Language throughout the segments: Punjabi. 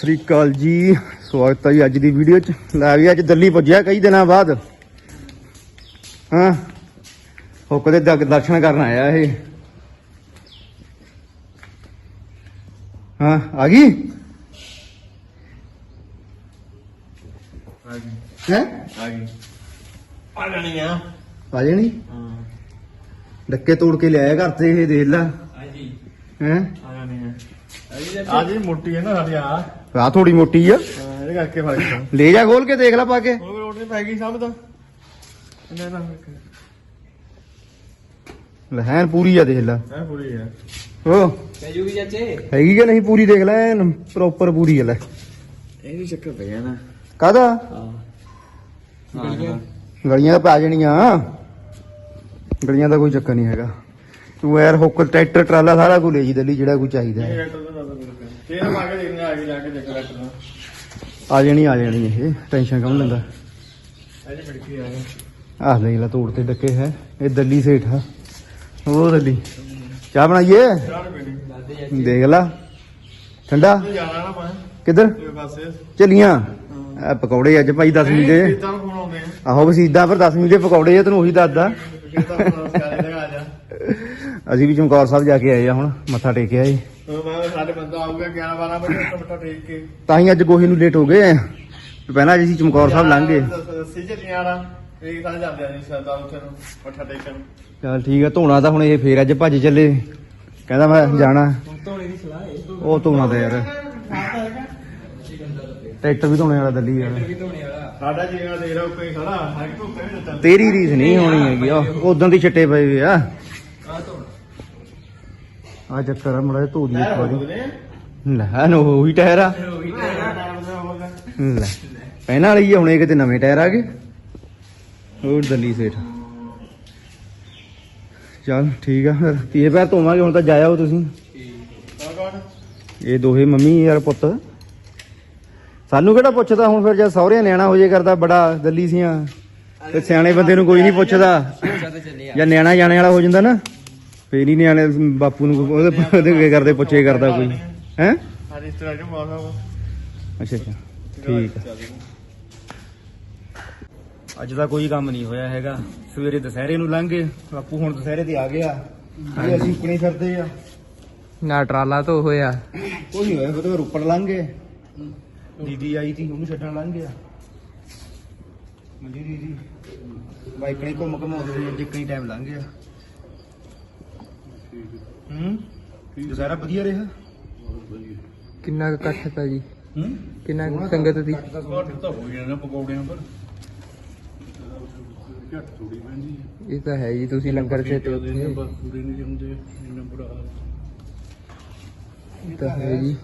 ਸ੍ਰੀ ਅਕਾਲ ਜੀ ਸਵਾਗਤ ਹੈ ਅੱਜ ਦੀ ਵੀਡੀਓ ਚ। ਲੈ ਵੀ ਅੱਜ ਦਿੱਲੀ ਪੁੱਜਿਆ ਕਈ ਦਿਨਾਂ ਬਾਅਦ। ਹਾਂ ਹੁੱਕ ਦੇ ਦਰ- ਦਰਸ਼ਨ ਕਰਨ ਆਇਆ ਇਹ। ਹਾਂ ਆ ਗਈ? ਆ ਗਈ। ਹੈ? ਆ ਗਈ। ਆ ਜਾਣੀ ਆ। ਆ ਜਾਣੀ? ਹਾਂ। ਡੱਕੇ ਤੋੜ ਕੇ ਲਿਆਇਆ ਘਰ ਤੇ ਇਹ ਦੇਖ ਲੈ। ਹਾਂਜੀ ਹੈ? ਆ ਜਾਣੀ ਆ। ਆ ਜੀ ਮੋਟੀ ਹੈ ਨਾ ਸਾਡੀ ਆ ਆ ਥੋੜੀ ਮੋਟੀ ਆ। ਇਹਦੇ ਕਰਕੇ ਫ਼ਰਕ ਹੈ ਲੈ ਜਾ ਖੋਲ ਕੇ ਦੇਖ ਲੈ ਪਾ ਕੇ। ਹੋਰ ਰੋਟ ਨਹੀਂ ਪੈ ਗਈ ਸਭ ਦਾ ਨਾ ਨਾ ਲਹਿਣ ਪੂਰੀ ਆ ਦੇਖ ਲੈ। ਪੂਰੀ ਹੈ ਓ ਚਾਚੇ? ਹੈਗੀ ਕਿ ਨਹੀਂ ਪੂਰੀ ਦੇਖ ਲੈ ਪ੍ਰੋਪਰ ਪੂਰੀ ਆ ਲੈ। ਇਹ ਵੀ ਚੱਕਰ ਪਿਆ ਨਾ। ਕਾਦਾ ਹਾਂ। ਗਲੀਆਂ ਤਾਂ ਪੈ ਜਾਣੀਆਂ। ਗਲੀਆਂ ਦਾ ਕੋਈ ਚੱਕਰ ਨਹੀਂ ਹੈਗਾ। ਤੂੰ ਯਾਰ ਹੁੱਕ ਟਰੈਕਟਰ ਟਰਾਲਾ ਸਾਰਾ ਕੁਝ ਲੈ ਜੀ ਦਿੱਲੀ ਜਿਹੜਾ ਕੋਈ ਚਾਹੀਦਾ ਹੈ। ਦਾ ਫੇਰ ਪਾ ਕੇ ਆ ਜਾ ਕੇ ਦੇਖ ਰੈਟਰ ਦਾ ਆ ਜਾਣੀ ਆ ਜਾਣੀ ਇਹ ਟੈਨਸ਼ਨ ਕੌਣ ਲੈਂਦਾ? ਅਜੇ ਆ ਆਹ ਦੇਖ ਲੈ ਤੋੜ ਤੇ ਡੱਕੇ ਹੈ ਇਹ ਦਿੱਲੀ ਸੇਠ ਆ। ਉਹ ਦਿੱਲੀ ਚਾਹ ਬਣਾਈਏ? ਦੇਖ ਲਾ ਠੰਡਾ? ਤੇ ਜਾਣਾ ਨਾ ਮੈਂ ਕਿੱਧਰ? ਤੇ ਚੱਲੀਆਂ ਆ ਪਕੌੜੇ ਅੱਜ ਭਾਈ 10ਵੀਂ ਦੇ। ਕਿਦਾਂ ਫੋਨ ਆਉਂਦੇ ਆ। ਆਹੋ ਵਸੀਦਾ ਪਰ 10ਵੀਂ ਦੇ ਪਕੌੜੇ ਆ ਤੈਨੂੰ ਉਹੀ ਦੱਸਦਾ। ਆ। ਅਸੀਂ ਵੀ ਚਮਕੌਰ ਸਾਹਿਬ ਜਾ ਕੇ ਆਏ ਆ ਹੁਣ ਮੱਥਾ ਟੇਕਿਆ ਏ ਉਹ ਮੈਂ ਸਾਡੇ ਬੰਦਾ ਆਊਗਾ 11 12 ਵਜੇ ਉੱਠ ਮੱਠਾ ਟੇਕ ਕੇ। ਤਾਂ ਹੀ ਅੱਜ ਗੋਹੇ ਨੂੰ ਲੇਟ ਹੋ ਗਏ ਪਹਿਲਾਂ ਅੱਜ ਅਸੀਂ ਚਮਕੌਰ ਸਾਹਿਬ ਲੰਘ ਗਏ। ਸੀਜੇ ਨਿਆਣਾ ਇਹ ਸਾਰੇ ਜਾਂਦੇ ਆ ਜੀ ਸਰਦਾ ਉੱਥੇ ਨੂੰ ਮੱਠਾ ਟੇਕਣ। ਚਲ ਠੀਕ ਆ ਧੋਣਾ ਤਾਂ ਹੁਣ ਇਹ ਫੇਰ ਅੱਜ ਭੱਜ ਚੱਲੇ। ਕਹਿੰਦਾ ਮੈਂ ਜਾਣਾ। ਧੋਣੇ ਦੀ ਸਲਾਹ ਹੈ ਉਹ ਧੋਣਾ ਤਾਂ ਯਾਰ। ਟਰੈਕਟਰ ਵੀ ਧੋਣੇ ਵਾਲਾ ਦਿੱਲੀ ਯਾਰ ਸਾਡਾ ਜੀਵਨ ਦੇਖ ਰਿਹਾ ਕੋਈ ਖੜਾ। ਤੇਰੀ ਰੀਸ ਨਹੀਂ ਹੋਣੀ ਹੈਗੀ ਉਹ ਉਦੋਂ ਦੀ ਛੱਟੇ ਪਏ ਆ ਆ। ਆ ਚੱਕਰ ਆ ਮੜਾ ਧੋ ਦੀ ਹੈ ਇੱਕ ਵਾਰੀ ਲੈ ਨੋ ਉਹੀ ਟਾਇਰ ਆ। ਉਹੀ ਲੈ ਪਹਿਲਾਂ ਵਾਲੀ ਆ, ਹੁਣ ਇਹ ਕਿਤੇ ਨਵੇਂ ਟਾਇਰ ਆ ਗਏ। ਹੋਰ ਦਿੱਲੀ ਸੇਠ। ਚਲ ਠੀਕ ਆ ਫਿਰ ਤੀਏ ਪੈਰ ਧੋਵਾਂਗੇ ਹੁਣ ਤਾਂ ਜਾਇਓ ਤੁਸੀਂ। ਇਹ ਦੋਹੇ ਮੰਮੀ ਯਾਰ ਪੁੱਤ। ਸਾਨੂੰ ਕਿਹੜਾ ਪੁੱਛਦਾ ਹੁਣ ਫਿਰ ਜਦ ਸਹੁਰੇ ਨਿਆਣਾ ਹੋ ਜੇ ਕਰਦਾ ਬੜਾ ਦਿੱਲੀ ਸੀਆਂ। ਤੇ ਸਿਆਣੇ ਬੰਦੇ ਨੂੰ ਕੋਈ ਨਹੀਂ ਪੁੱਛਦਾ। ਜਾਂ ਨਿਆਣਾ ਜਾਣੇ ਵਾਲਾ ਹੋ ਜਾਂਦਾ ਨਾ। ਫੇਰ ਹੀ ਨਿਆਣੇ ਬਾਪੂ ਨੂੰ ਉਹਦੇ ਉਹਦੇ ਕੀ ਕਰਦੇ ਪੁੱਛੇ ਕਰਦਾ ਕੋਈ। ਹੈ? ਹਾਂ ਇਸ ਤਰ੍ਹਾਂ ਜੋ ਮੌਸਮ ਅੱਛਾ ਅੱਛਾ। ਠੀਕ ਆ। ਅੱਜ ਦਾ ਕੋਈ ਕੰਮ ਨਹੀਂ ਹੋਇਆ ਹੈਗਾ। ਸਵੇਰੇ ਦੁਸਹਿਰੇ ਨੂੰ ਲੰਘੇ। ਬਾਪੂ ਹੁਣ ਦੁਸਹਿਰੇ ਤੇ ਆ ਗਿਆ। ਇਹ ਅਸੀਂ ਕਿਨੇ ਫਿਰਦੇ ਆ। ਨਾ ਟਰਾਲਾ ਧੋ ਹੋਇਆ। ਕੋਈ ਨਹੀਂ ਹੋਇਆ ਬਤੇ ਰੁੱਪੜ ਲੰਘੇ ਦੀਦੀ ਆਈ ਸੀ ਉਹਨੂੰ ਛੱਡਣ ਲੰਘ ਗਿਆ। ਮੰਜੀ ਦੀਦੀ। ਬਾਈਕ ਨੇ ਘੁੰਮ ਘਮਾਉਂਦੇ ਜਿੱਕਣੀ ਟਾਈਮ ਲੰਘ ਗਿਆ। ਹੂੰ? ਦੁਸਹਿਰਾ ਵਧੀਆ ਰਿਹਾ? ਕਿੰਨਾ ਕੁ ਇਕੱਠ ਤਾ ਜੀ? ਹੂੰ? ਕਿੰਨਾ ਕੁ ਸੰਗਤ ਦੀ? ਘੱਟ ਤਾਂ ਹੋ ਜਾਣਾ ਪਕੌੜਿਆਂ ਪਰ। ਘੱਟ ਥੋੜੀ ਪੈਂਦੀ ਹੈ। ਇਹ ਤਾਂ ਹੈ ਜੀ ਤੁਸੀਂ ਲੰਗਰ ਚ ਤੇ ਉੱਥੇ। ਬਸ ਪੂਰੇ ਨਹੀਂ ਹੁੰਦੇ ਇੰਨਾ ਬੁਰਾ ਹਾਲ ਇਹ ਤਾਂ ਹੈ ਜੀ।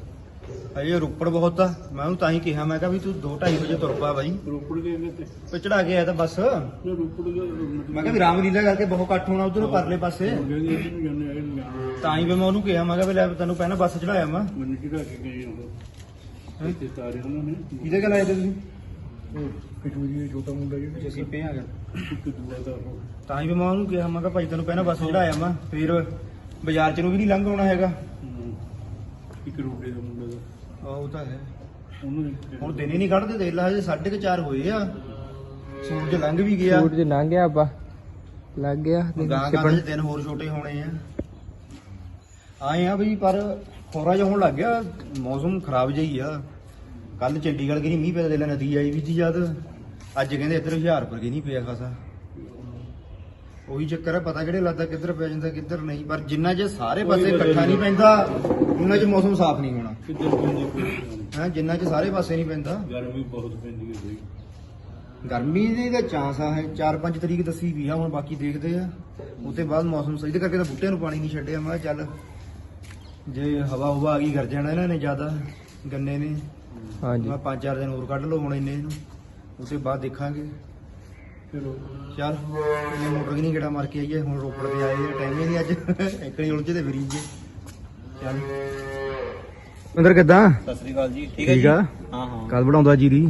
ਅਜੇ ਰੁੱਪੜ ਬਹੁਤ ਆ। ਮੈਂ ਉਹਨੂੰ ਤਾਂ ਹੀ ਕਿਹਾ ਮੈਂ ਕਿਹਾ ਵੀ ਤੂੰ 2:30 ਵਜੇ ਤੁਰ ਪਾ ਬਾਈ। ਰੋਪੜ ਗਏ ਨੇ ਤੇ ਤੇ ਚੜਾ ਕੇ ਆਇਆ ਤਾਂ ਬੱਸ। ਜੇ ਰੋਪੜ ਗਏ ਮੈਂ ਕਿਹਾ ਵੀ ਰਾਮਲੀਲਾ ਕਰਕੇ ਬਹੁਤ ਇਕੱਠ ਹੋਣਾ ਉਧਰੋਂ ਪਰਲੇ ਪਾਸੇ। ਤਾਂ ਹੀ ਵੀ ਮੈਂ ਉਹਨੂੰ ਕਿਹਾ ਮੈਂ ਕਿਹਾ ਵੀ ਲੈ ਤੈਨੂੰ ਪਹਿਲਾਂ ਬੱਸ ਚੜਾਇਆ ਮੈਂ। ਮੈਨੂੰ ਕਿਹੜਾ ਕੇ ਗਏ ਉਹ? ਇੱਥੇ ਤਾਰੇ ਉਹਨਾਂ ਨੇ। ਕਿਹਦੇ ਆਏ ਤੇ ਤੁਸੀਂ? ਕਟੂਰੀ ਛੋਟਾ ਮੁੰਡਾ ਜਿਹੜਾ ਅਸੀਂ ਪੇ ਆ ਗਏ ਇੱਕ ਦੂਆ ਦਾ ਉਹ। ਤਾਂ ਹੀ ਵੀ ਮੈਂ ਉਹਨੂੰ ਕਿਹਾ ਮੈਂ ਕਿਹਾ ਭਾਈ ਤੈਨੂੰ ਪਹਿਲਾਂ ਬੱਸ ਚੜਾਇਆ ਮੈਂ। ਫਿਰ ਬਾਜ਼ਾਰ ਚ ਨੂੰ ਵੀ ਨਹੀਂ ਲੰਘ ਆਉਣਾ ਹੈਗਾ। ਇੱਕ ਰੋਡੇ ਦਾ ਮੁੰਡਾ ਦਾ। ਆਹ ਉਹ ਤਾਂ ਹੈ। ਉਹਨੂੰ ਹੁਣ ਦਿਨ ਹੀ ਨਹੀਂ ਕੱਢਦੇ ਦੇਖ ਲੈ ਹਜੇ 4:30 ਹੋਏ ਆ। ਸੂਰਜ ਲੰਘ ਵੀ ਗਿਆ। ਸੂਰਜ ਲੰਘ ਗਿਆ ਬਾ ਲੱਗ ਗਿਆ ਗਾਂ ਗਾਂ ਦੇ ਦਿਨ ਹੋਰ ਛੋਟੇ ਹੋਣੇ ਆ। ਆਏ ਆ ਵੀ ਪਰ ਖੋਰਾ ਜਿਹਾ ਹੋਣ ਲੱਗ ਗਿਆ ਮੌਸਮ ਖਰਾਬ ਜਿਹਾ ਹੀ ਆ। ਕੱਲ ਚੰਡੀਗੜ੍ਹ ਕੀ ਮੀਂਹ ਪਿਆ ਦੇ ਲੈ ਨਦੀ ਆਈ ਵੀ ਜੀ ਜਦ ਅੱਜ ਕਹਿੰਦੇ ਇੱਧਰ ਹੁਸ਼ਿਆਰਪੁਰ ਕੀ ਨਹੀਂ ਪਿਆ ਖਾਸਾ। ਉਹੀ ਚੱਕਰ ਹੈ ਪਤਾ ਕਿਹੜੇ ਲੱਗਦਾ ਕਿੱਧਰ ਪੈ ਜਾਂਦਾ ਕਿੱਧਰ ਨਹੀਂ ਪਰ ਜਿੰਨਾ ਜੇ ਸਾਰੇ ਪਾਸੇ ਇਕੱਠਾ ਨਹੀਂ ਪੈਂਦਾ ਉਹਨਾਂ 'ਚ ਮੌਸਮ ਸਾਫ਼ ਨਹੀਂ ਹੋਣਾ। ਕਿੱਧਰ ਪੈਂਦੀ ਕੋਈ ਪਤਾ ਨਹੀਂ। ਹੈ ਜਿੰਨਾ 'ਚ ਸਾਰੇ ਪਾਸੇ ਨਹੀਂ ਪੈਂਦਾ। ਗਰਮੀ ਬਹੁਤ ਪੈਂਦੀ ਹੈ ਬਈ। ਗਰਮੀ ਦੀ ਤਾਂ ਚਾਂਸ ਆ ਹੈ 4-5 ਤਰੀਕ ਦੱਸੀ ਵੀ ਆ ਹੁਣ ਬਾਕੀ ਦੇਖਦੇ ਆ। ਉਹਦੇ ਬਾਅਦ ਮੌਸਮ ਸਹੀ ਦੇ ਕਰਕੇ ਤਾਂ ਬੂਟਿਆਂ ਨੂੰ ਪਾਣੀ ਨਹੀਂ ਛੱਡਿਆ। ਮੈਂ ਕਿਹਾ ਚੱਲ ਜੇ ਹਵਾ ਹੁਵਾ ਆ ਗਈ ਕਰ ਜਾਣਾ ਇਹਨਾਂ ਨੇ ਜ਼ਿਆਦਾ ਗੰਨੇ ਨੇ। ਹਾਂਜੀ। ਮੈਂ 5-4 ਦਿਨ ਹੋਰ ਕੱਢ ਲਓ ਹੁਣ ਇੰਨੇ ਨੂੰ। ਬਾਅਦ ਦੇਖਾਂਗੇ। ਚੱਲ। ਇਹ ਮੋਟਰ ਕਿ ਨਹੀਂ ਗੇੜਾ ਮਾਰ ਕੇ ਆਈਏ ਹੁਣ ਰੋਪੜ ਤੇ ਆਏ ਆ ਟਾਈਮ ਹੀ ਨਹੀਂ ਅੱਜ। ਇੱਕਣੀ ਉਲਝੇ ਤੇ ਫਰੀ ਜੇ ਚੱਲ। ਅੰਦਰ ਕਿੱਦਾਂ? ਸਤਿ ਸ੍ਰੀ ਅਕਾਲ ਜੀ ਠੀਕ ਆ? ਹਾਂ ਹਾਂ। ਕੱਲ ਬਣਾਉਂਦਾ ਜੀਰੀ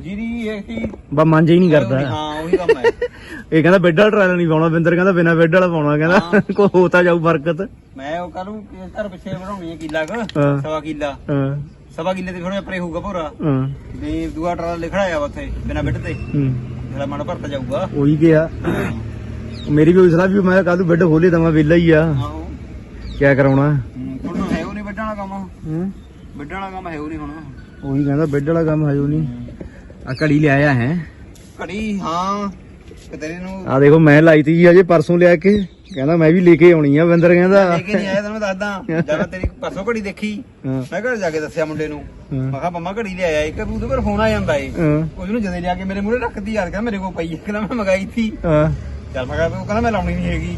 ਜੀਰੀ ਇਹ ਕੀ ਬਾ ਮਨ ਹੀ ਨਹੀਂ ਕਰਦਾ। ਹਾਂ ਉਹੀ ਕੰਮ ਹੈ। ਇਹ ਕਹਿੰਦਾ ਬੈੱਡ ਵਾਲਾ ਟਰਾਇਲ ਨਹੀਂ ਪਾਉਣਾ ਬਿੰਦਰ ਕਹਿੰਦਾ ਬਿਨਾ ਬੈੱਡ ਵਾਲਾ ਪਾਉਣਾ ਕਹਿੰਦਾ ਕੋ ਹੋ ਤਾਂ ਜਾਊ ਬਰਕਤ। ਮੈਂ ਉਹ ਕੱਲ ਨੂੰ ਘਰ ਪਿੱਛੇ ਬਣਾਉਣੀ ਹੈ ਕਿੱਲਾ ਕੁ ਹਾਂ। ਸਵਾ ਕਿੱਲਾ। ਹਾਂ। ਸਵਾ ਕਿੱਲੇ ਤੇ ਫਿਰ ਪਰੇ ਹੋਊਗਾ ਭੋਰਾ? ਹਾਂ। ਵੀ ਦੂਆ ਟਰਾਲਾ ਲਿਖੜਾ ਆ ਉੱਥੇ ਬਿਨਾ ਬਿੱਟ ਤੇ ਹੂੰ। ਜਿਹੜਾ ਮਨ ਭਰਤਾ ਜਾਊਗਾ। ਉਹੀ ਗਿਆ। ਮੇਰੀ ਵੀ ਸਲਾਹ ਵੀ ਮੈਂ ਕੱਲ ਨੂੰ ਬੈੱਡ ਖੋਲੇ ਦਵਾਂ ਵਿਹਲਾ ਹੀ ਆ। ਆਹੋ। ਕਿਆ ਕਰਾਉਣਾ? ਹੁਣ ਹੈ ਉਹ ਨਹੀਂ ਵੱਢਣ ਵਾਲਾ ਕੰਮ। ਹੂੰ। ਵੱਢਣ ਵਾਲਾ ਕੰਮ ਹੈ ਉਹ ਨਹੀਂ ਹੁਣ। ਉਹੀ ਕਹਿੰਦਾ ਬੈੱਡ ਵਾਲਾ ਕੰਮ ਹਜੋ ਨਹੀਂ। ਆ ਘੜੀ ਲਿਆਇਆ ਹੈ। ਘੜੀ ਹਾਂ। ਤੇਰੇ ਨੂੰ ਆ ਦੇਖੋ ਮੈਂ ਲਾਈ ਤੀ ਅਜੇ ਪਰਸੋਂ ਲਿਆ ਕੇ। ਕਹਿੰਦਾ ਮੈਂ ਵੀ ਲੈ ਕੇ ਆਉਣੀ ਆ ਬਿੰਦਰ ਕਹਿੰਦਾ। ਲੈ ਕੇ ਨਹੀਂ ਆਇਆ ਤੈਨੂੰ ਦੱਸਦਾ। ਜਦ ਮੈਂ ਤੇਰੀ ਪਰਸੋਂ ਘੜੀ ਦੇਖੀ। ਮੈਂ ਘਰ ਜਾ ਕੇ ਦੱਸਿਆ ਮੁੰਡੇ ਨੂੰ। ਮੈਂ ਕਿਹਾ ਪੰਮਾ ਘੜੀ ਲਿਆਇਆ ਇੱਕ ਉਹਦੇ ਪਰ ਫੋਨ ਆ ਜਾਂਦਾ ਏ। ਉਹਨੂੰ ਜਦੇ ਲਿਆ ਕੇ ਮੇਰੇ ਮੂਹਰੇ ਰੱਖਦੀ ਯਾਰ ਕਹਿੰਦਾ ਮੇਰੇ ਕੋਲ ਪਈ ਹੈ ਕਹਿੰਦਾ ਮੈਂ ਮੰਗਾਈ ਸੀ। ਚੱਲ ਮੈਂ ਕਿਹਾ ਉਹ ਕਹਿੰਦਾ ਮੈਂ ਲਾਉਣੀ ਨਹੀਂ ਹੈਗੀ।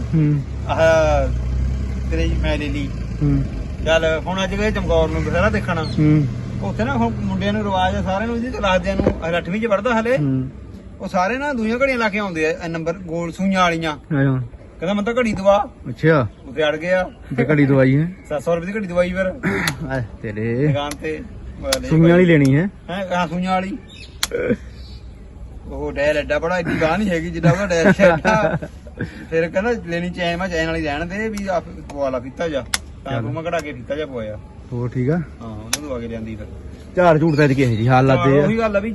ਆਹ ਤੇਰੇ ਮੈਂ ਲੈ ਲਈ। ਚੱਲ ਹੁਣ ਅੱਜ ਗਏ ਚਮਕੌਰ ਨੂੰ ਸਾਰਾ ਦੇਖਣਾ। ਉੱਥੇ ਨਾ ਹੁਣ ਮੁੰਡਿਆਂ ਨੂੰ ਰਿਵਾਜ ਆ ਸਾਰਿਆਂ ਨੂੰ ਜਿਹਦੇ ਕਲਾਸਦਿਆਂ ਨੂੰ 8ਵੀਂ ਚ ਪੜਦਾ ਹਲੇ। ਉਹ ਸਾਰੇ ਨਾ ਦੂਈਆਂ ਘੜੀਆਂ ਲਾ ਕੇ ਆਉਂਦੇ ਆ ਨੰਬਰ ਗੋਲ ਸੂਈਆਂ ਵਾਲੀਆਂ। ਆਇਆ, ਕਹਿੰਦਾ ਮੈਂ ਤਾਂ ਘੜੀ ਦਵਾ। ਅੱਛਾ। ਉੱਥੇ ਅੜ ਗਿਆ। ਤੇ ਘੜੀ ਦਵਾਈ ਹੈ? 700 ਰੁਪਏ ਦੀ ਘੜੀ ਦਵਾਈ ਫਿਰ। ਆ ਤੇਰੇ। ਦੁਕਾਨ ਤੇ ਸੂਈਆਂ ਵਾਲੀ ਲੈਣੀ ਹੈ? ਹੈ ਕਹਾਂ ਸੂਈਆਂ ਵਾਲੀ? ਉਹ ਡੈਲ ਐਡਾ ਬੜਾ ਏਡੀ ਗਾਹ ਨਹੀਂ ਹੈਗੀ ਜਿੱਡਾ ਉਹਦਾ ਡੈਲ ਐਡਾ। ਫਿਰ ਕਹਿੰਦਾ ਲੈਣੀ ਚੈਨ ਮੈਂ ਚੈਨ ਵਾਲੀ ਰਹਿਣ ਦੇ ਵੀ ਆਪ ਪਵਾ ਲਾ ਜਾ। ਤਾਂ। ਉਹ ਮੈਂ ਕਢਾ ਕੇ ਫੀਤਾ ਜਾ ਪਵਾਇਆ। ਹੋਰ ਠੀਕ ਆ? ਹਾਂ ਉਹਨੂੰ ਦਵਾ ਕੇ ਲਿਆਂਦੀ ਫਿਰ। ਝਾੜ ਝੂੜ ਤਾਂ ਕਿਹੇ ਜੀ ਹਾਲ ਲੱਗਦੇ ਉਹੀ ਆ। ਗੱਲ ਆ ਵੀ।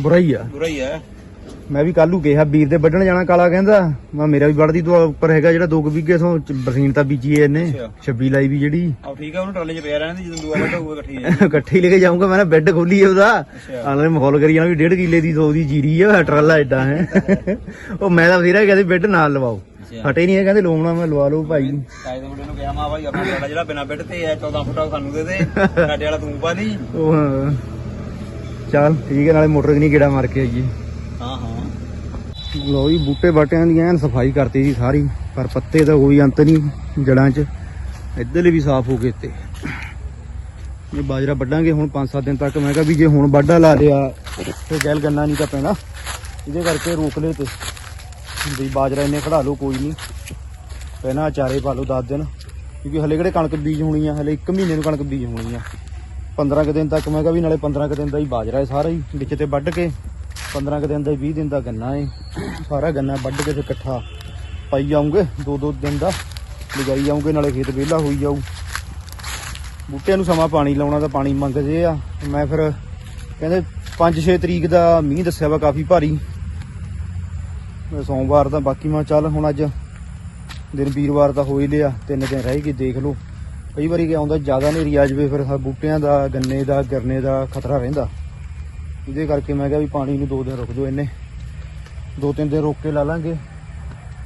ਬੁਰਾ ਹੀ ਆ। ਬੁਰਾ ਹੀ ਹੈ ਮੈਂ ਵੀ ਕੱਲੂ ਕਿਹਾ ਵੀਰ ਦੇ ਵੱਢਣ ਜਾਣਾ ਕਾਲਾ ਕਹਿੰਦਾ। ਮੈਂ ਮੇਰਾ ਵੀ ਵੱਢਦੀ ਤੋਂ ਉੱਪਰ ਹੈਗਾ ਜਿਹੜਾ 2 ਵਿਗੇ ਸੋਂ ਬਰਸੀਨ ਤਾਂ ਬੀਜੀ ਐ ਇਹਨੇ ਅੱਛਾ। 26 ਲਾਈ ਵੀ ਜਿਹੜੀ। ਆ ਠੀਕ ਆ ਉਹਨੂੰ ਟਰਾਲੇ 'ਚ ਪਿਆ ਰਹਿਣ ਦੇ ਜਦੋਂ ਦੂਆ ਵੱਡਾ ਹੋਊਗਾ ਇਕੱਠੀ ਇਕੱਠੇ ਲੈ ਕੇ ਜਾਊਂਗਾ ਮੈਂ ਨਾ ਬੈੱਡ ਖੋਲੀ ਉਹਦਾ। ਅੱਛਾ। ਆਲੇ ਮਾਹੌਲ ਕਰੀ ਜਾਣਾ ਵੀ 1.5 ਕਿੱਲੇ ਦੀ 2 ਦੀ ਜੀਰੀ ਆ ਟਰਾਲਾ ਐਡਾ ਹੈ। ਉਹ ਮੈਂ ਤਾਂ ਵੀਰਾ ਕਹਿੰਦੇ ਬੈੱਡ ਨਾਲ ਲਵਾਓ। ਅੱਛਾ। ਹਟੇ ਨਹੀਂ ਹੈ ਕਹਿੰਦੇ ਲੋਮਣਾ ਮੈਂ ਲਵਾ ਲਓ ਭਾਈ। ਕਾਇ ਦੇ ਮੁੰਡੇ ਨੂੰ ਕਿਹਾ ਮਾ ਭਾਈ ਆਪਣਾ ਟਰਾਲਾ ਜਿਹੜਾ ਬਿਨਾ ਬੈੱਡ ਤੇ ਹੈ 14 ਫੁੱਟਾ ਉਹ ਸਾਨੂੰ ਦੇ ਦੇ। ਸਾਡੇ ਵਾਲਾ ਤੂੰ ਪਾ ਲਈ ਉਹ ਹਾਂ। ਚੱਲ ਠੀਕ ਹੈ ਨਾਲੇ ਮੋਟਰ ਦੀ ਗੇੜਾ ਮਾਰ ਕੇ ਆਈਏ। ਲੋ ਜੀ, ਬੂਟੇ ਬਾਟਿਆਂ ਦੀ ਐਨ ਸਫ਼ਾਈ ਕਰਤੀ ਜੀ ਸਾਰੀ, ਪਰ ਪੱਤੇ ਦਾ ਕੋਈ ਅੰਤ ਨਹੀਂ ਜੜਾਂ 'ਚ, ਇੱਧਰਲੇ ਵੀ ਸਾਫ਼ ਹੋ ਗਏ ਤੇ। ਇਹ ਬਾਜਰਾ ਵੱਢਾਂਗੇ ਹੁਣ 5-7 ਦਿਨ ਤੱਕ, ਮੈਂ ਕਿਹਾ ਵੀ ਜੇ ਹੁਣ ਵਾਢਾ ਲਾ ਲਿਆ, ਤੇ ਗੈਲ ਗੰਨਾ ਨਹੀਂ ਤਾਂ ਪੈਣਾ। ਇਹਦੇ ਕਰਕੇ ਰੋਕ ਲਏ ਤੇ। ਵੀ ਬਾਜਰਾ ਇੰਨੇ ਖੜਾ ਲਓ, ਕੋਈ ਨਹੀਂ। ਪਹਿਲਾਂ ਚਾਰੇ ਪਾ ਲਓ 10 ਦਿਨ, ਕਿਉਂਕਿ ਹਲੇ ਕਿਹੜੇ ਕਣਕ ਬੀਜ ਹੋਣੀ ਆ, ਹਲੇ 1 ਮਹੀਨੇ ਨੂੰ ਕਣਕ ਬੀਜ ਹੋਣੀ ਆ। 15 ਕੁ ਦਿਨ ਤੱਕ, ਮੈਂ ਕਿਹਾ ਵੀ ਨਾਲੇ 15 ਕੁ ਦਿਨ ਦਾ ਹੀ ਬਾਜਰਾ ਹੈ ਸਾਰਾ ਹੀ, ਵਿੱਚ ਤੇ ਵੱਢ ਕੇ 15 ਕੁ ਦਿਨ ਦਾ 20 ਦਿਨ ਦਾ ਗੰਨਾ ਏ। ਸਾਰਾ ਗੰਨਾ ਵੱਢ ਕੇ ਤੇ ਇਕੱਠਾ ਪਾਈ ਜਾਉਂਗੇ ਦੋ ਦੋ ਦਿਨ ਦਾ ਲਗਾਈ ਜਾਉਂਗੇ ਨਾਲੇ ਖੇਤ ਵਿਹਲਾ ਹੋਈ ਜਾਊ। ਬੂਟਿਆਂ ਨੂੰ ਸਮਾਂ ਪਾਣੀ ਲਾਉਣਾ ਤਾਂ ਪਾਣੀ ਮੰਗਦੇ ਆ। ਮੈਂ ਫਿਰ ਕਹਿੰਦੇ 5-6 ਤਰੀਕ ਦਾ ਮੀਂਹ ਦੱਸਿਆ ਵਾ, ਕਾਫੀ ਭਾਰੀ। ਮੈਂ ਸੋਮਵਾਰ ਦਾ, ਬਾਕੀ ਮੈਂ ਚੱਲ ਹੁਣ ਅੱਜ ਦਿਨ ਵੀਰਵਾਰ ਦਾ ਹੋ ਹੀ ਲਿਆ, ਤਿੰਨ ਦਿਨ ਰਹਿ ਗਏ, ਦੇਖ ਲਓ। ਕਈ ਵਾਰੀ ਕਿ ਆਉਂਦਾ ਜ਼ਿਆਦਾ ਹਨੇਰੀ ਆ ਜਾਵੇ, ਫਿਰ ਬੂਟਿਆਂ ਦਾ, ਗੰਨੇ ਦਾ, ਗਰਨੇ ਦਾ ਖਤਰਾ ਰਹਿੰਦਾ। ਇਹਦੇ ਕਰਕੇ ਮੈਂ ਕਿਹਾ ਵੀ ਪਾਣੀ ਨੂੰ ਦੋ ਦਿਨ ਰੁਕ ਜਾਓ ਇੰਨੇ। ਦੋ ਤਿੰਨ ਦਿਨ ਰੋਕ ਕੇ ਲਾ ਲਾਂਗੇ।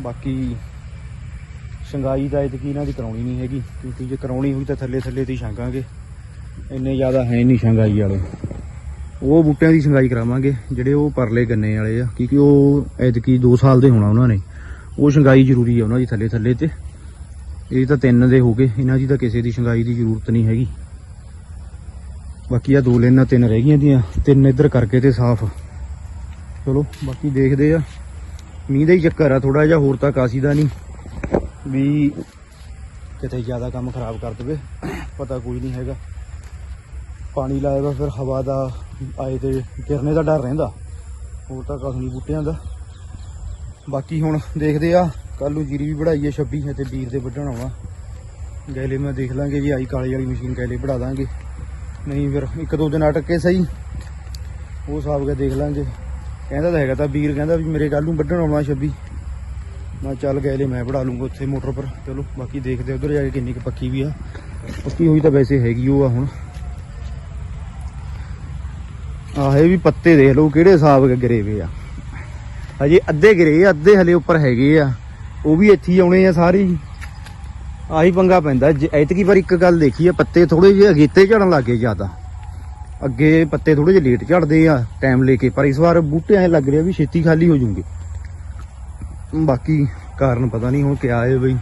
ਬਾਕੀ ਸ਼ੰਗਾਈ ਦਾ ਇਤਕੀ ਇਹਨਾਂ ਦੀ ਕਰਾਉਣੀ ਨਹੀਂ ਹੈਗੀ, ਕਿਉਂਕਿ ਜੇ ਕਰਾਉਣੀ ਹੋਈ ਤਾਂ ਥੱਲੇ ਥੱਲੇ ਤੇ ਹੀ ਛਾਂਗਾਂਗੇ ਇੰਨੇ ਜ਼ਿਆਦਾ ਹੈ ਨਹੀਂ ਸ਼ੰਗਾਈ ਵਾਲੇ। ਉਹ ਬੂਟਿਆਂ ਦੀ ਸ਼ੰਗਾਈ ਕਰਾਵਾਂਗੇ, ਜਿਹੜੇ ਉਹ ਪਰਲੇ ਗੰਨੇ ਵਾਲੇ ਆ, ਕਿਉਂਕਿ ਉਹ ਐਤਕੀ 2 ਸਾਲ ਦੇ ਹੋਣਾ ਉਹਨਾਂ ਨੇ। ਉਹ ਸ਼ੰਗਾਈ ਜ਼ਰੂਰੀ ਆ ਉਹਨਾਂ ਦੀ ਥੱਲੇ ਥੱਲੇ ਤੇ। ਇਹ ਤਾਂ ਤਿੰਨ ਦੇ ਹੋ ਗਏ, ਇਹਨਾਂ ਦੀ ਤਾਂ ਕਿਸੇ ਦੀ ਸ਼ੰਗਾਈ ਦੀ ਜ਼ਰੂਰਤ ਨਹੀਂ ਹੈਗੀ। ਬਾਕੀ ਆ ਦੋ ਲੈਣਾ ਤਿੰਨ ਰਹਿ ਗਈਆਂ ਦੀਆਂ, ਤਿੰਨ ਇੱਧਰ ਕਰਕੇ ਤੇ ਸਾਫ਼। ਚਲੋ, ਬਾਕੀ ਦੇਖਦੇ ਆ। ਮੀਂਹ ਦਾ ਹੀ ਚੱਕਰ ਆ ਥੋੜਾ ਜਿਹਾ, ਹੋਰ ਤਾਂ ਕਾਸੀ ਦਾ ਨਹੀਂ। ਵੀ ਕਿਤੇ ਜ਼ਿਆਦਾ ਕੰਮ ਖਰਾਬ ਕਰ ਦੇਵੇ, ਪਤਾ ਕੋਈ ਨਹੀਂ ਹੈਗਾ। ਪਾਣੀ ਲਾਇਆ ਵਾ, ਫਿਰ ਹਵਾ ਦਾ ਆਏ ਤੇ ਗਿਰਨੇ ਦਾ ਡਰ ਰਹਿੰਦਾ। ਹੋਰ ਤਾਂ ਕੁਛ ਨਹੀਂ ਬੂਟਿਆਂ ਦਾ। ਬਾਕੀ ਹੁਣ ਦੇਖਦੇ ਆ ਕੱਲ ਨੂੰ ਜੀਰੀ ਵੀ ਵਢਾਈ ਹੈ 26 ਹੈ ਤੇ ਵੀਰ ਦੇ ਵੱਢਣਾ ਵਾ। ਗੈਲੇ ਮੈਂ ਦੇਖ ਲਾਂਗੇ ਜੀ ਆਈ ਕਾਲੀ ਵਾਲੀ ਮਸ਼ੀਨ ਗੈਲੇ ਵਢਾ ਦਾਂਗੇ। ਨਹੀਂ ਫਿਰ ਇੱਕ ਦੋ ਦਿਨ ਅਟਕ ਕੇ ਸਹੀ। ਉਹ ਹਿਸਾਬ ਕੇ ਦੇਖ ਲਾਂਗੇ। ਕਹਿੰਦਾ ਤਾਂ ਹੈਗਾ ਤਾਂ ਵੀਰ ਕਹਿੰਦਾ ਵੀ ਮੇਰੇ ਕੱਲ ਨੂੰ ਵੱਢਣ ਆਉਣਾ 26 ਮੈਂ ਚੱਲ ਗਏ ਗੈਲੇ ਮੈਂ ਵਢਾ ਲੂੰਗਾ ਉੱਥੇ ਮੋਟਰ ਪਰ। ਚਲੋ, ਬਾਕੀ ਦੇਖਦੇ ਉਧਰ ਜਾ ਕੇ ਕਿੰਨੀ ਕੁ ਪੱਕੀ ਵੀ ਆ। ਪੱਕੀ ਹੋਈ ਤਾਂ ਵੈਸੇ ਹੈਗੀ ਉਹ ਆ ਹੁਣ। ਆਹੇ ਵੀ ਪੱਤੇ ਦੇਖ ਲਓ ਕਿਹੜੇ ਹਿਸਾਬ ਦੇ ਗਿਰੇ ਵੇ ਆ। ਹਜੇ ਅੱਧੇ ਗਿਰੇ, ਅੱਧੇ ਹਲੇ ਉੱਪਰ ਹੈਗੇ ਆ। ਉਹ ਵੀ ਇੱਥੇ ਹੀ ਆਉਣੇ ਆ ਸਾਰੇ ਹੀ। ਆਹੀ ਪੰਗਾ ਪੈਂਦਾ। ਜੇ ਐਤਕੀ ਵਾਰ ਇੱਕ ਗੱਲ ਦੇਖੀ ਆ ਪੱਤੇ ਥੋੜੇ ਜਿਹੇ ਅਗੇਤੇ ਝੜਨ ਲੱਗੇ ਜ਼ਿਆਦਾ। ਅੱਗੇ ਪੱਤੇ ਥੋੜੇ ਜਿਹੇ ਲੇਟ ਝੜਦੇ ਆ ਟਾਈਮ ਲੈ ਕੇ। ਪਰ ਇਸ ਵਾਰ ਬੂਟੇ ਐ ਲੱਗ ਰਿਹਾ ਵੀ ਛੇਤੀ ਖਾਲੀ ਹੋ ਜੂਗੇ ਬਾਕੀ ਕਾਰਨ ਪਤਾ ਨਹੀਂ ਹੁਣ ਕਿਆ ਹੈ ਬਈ।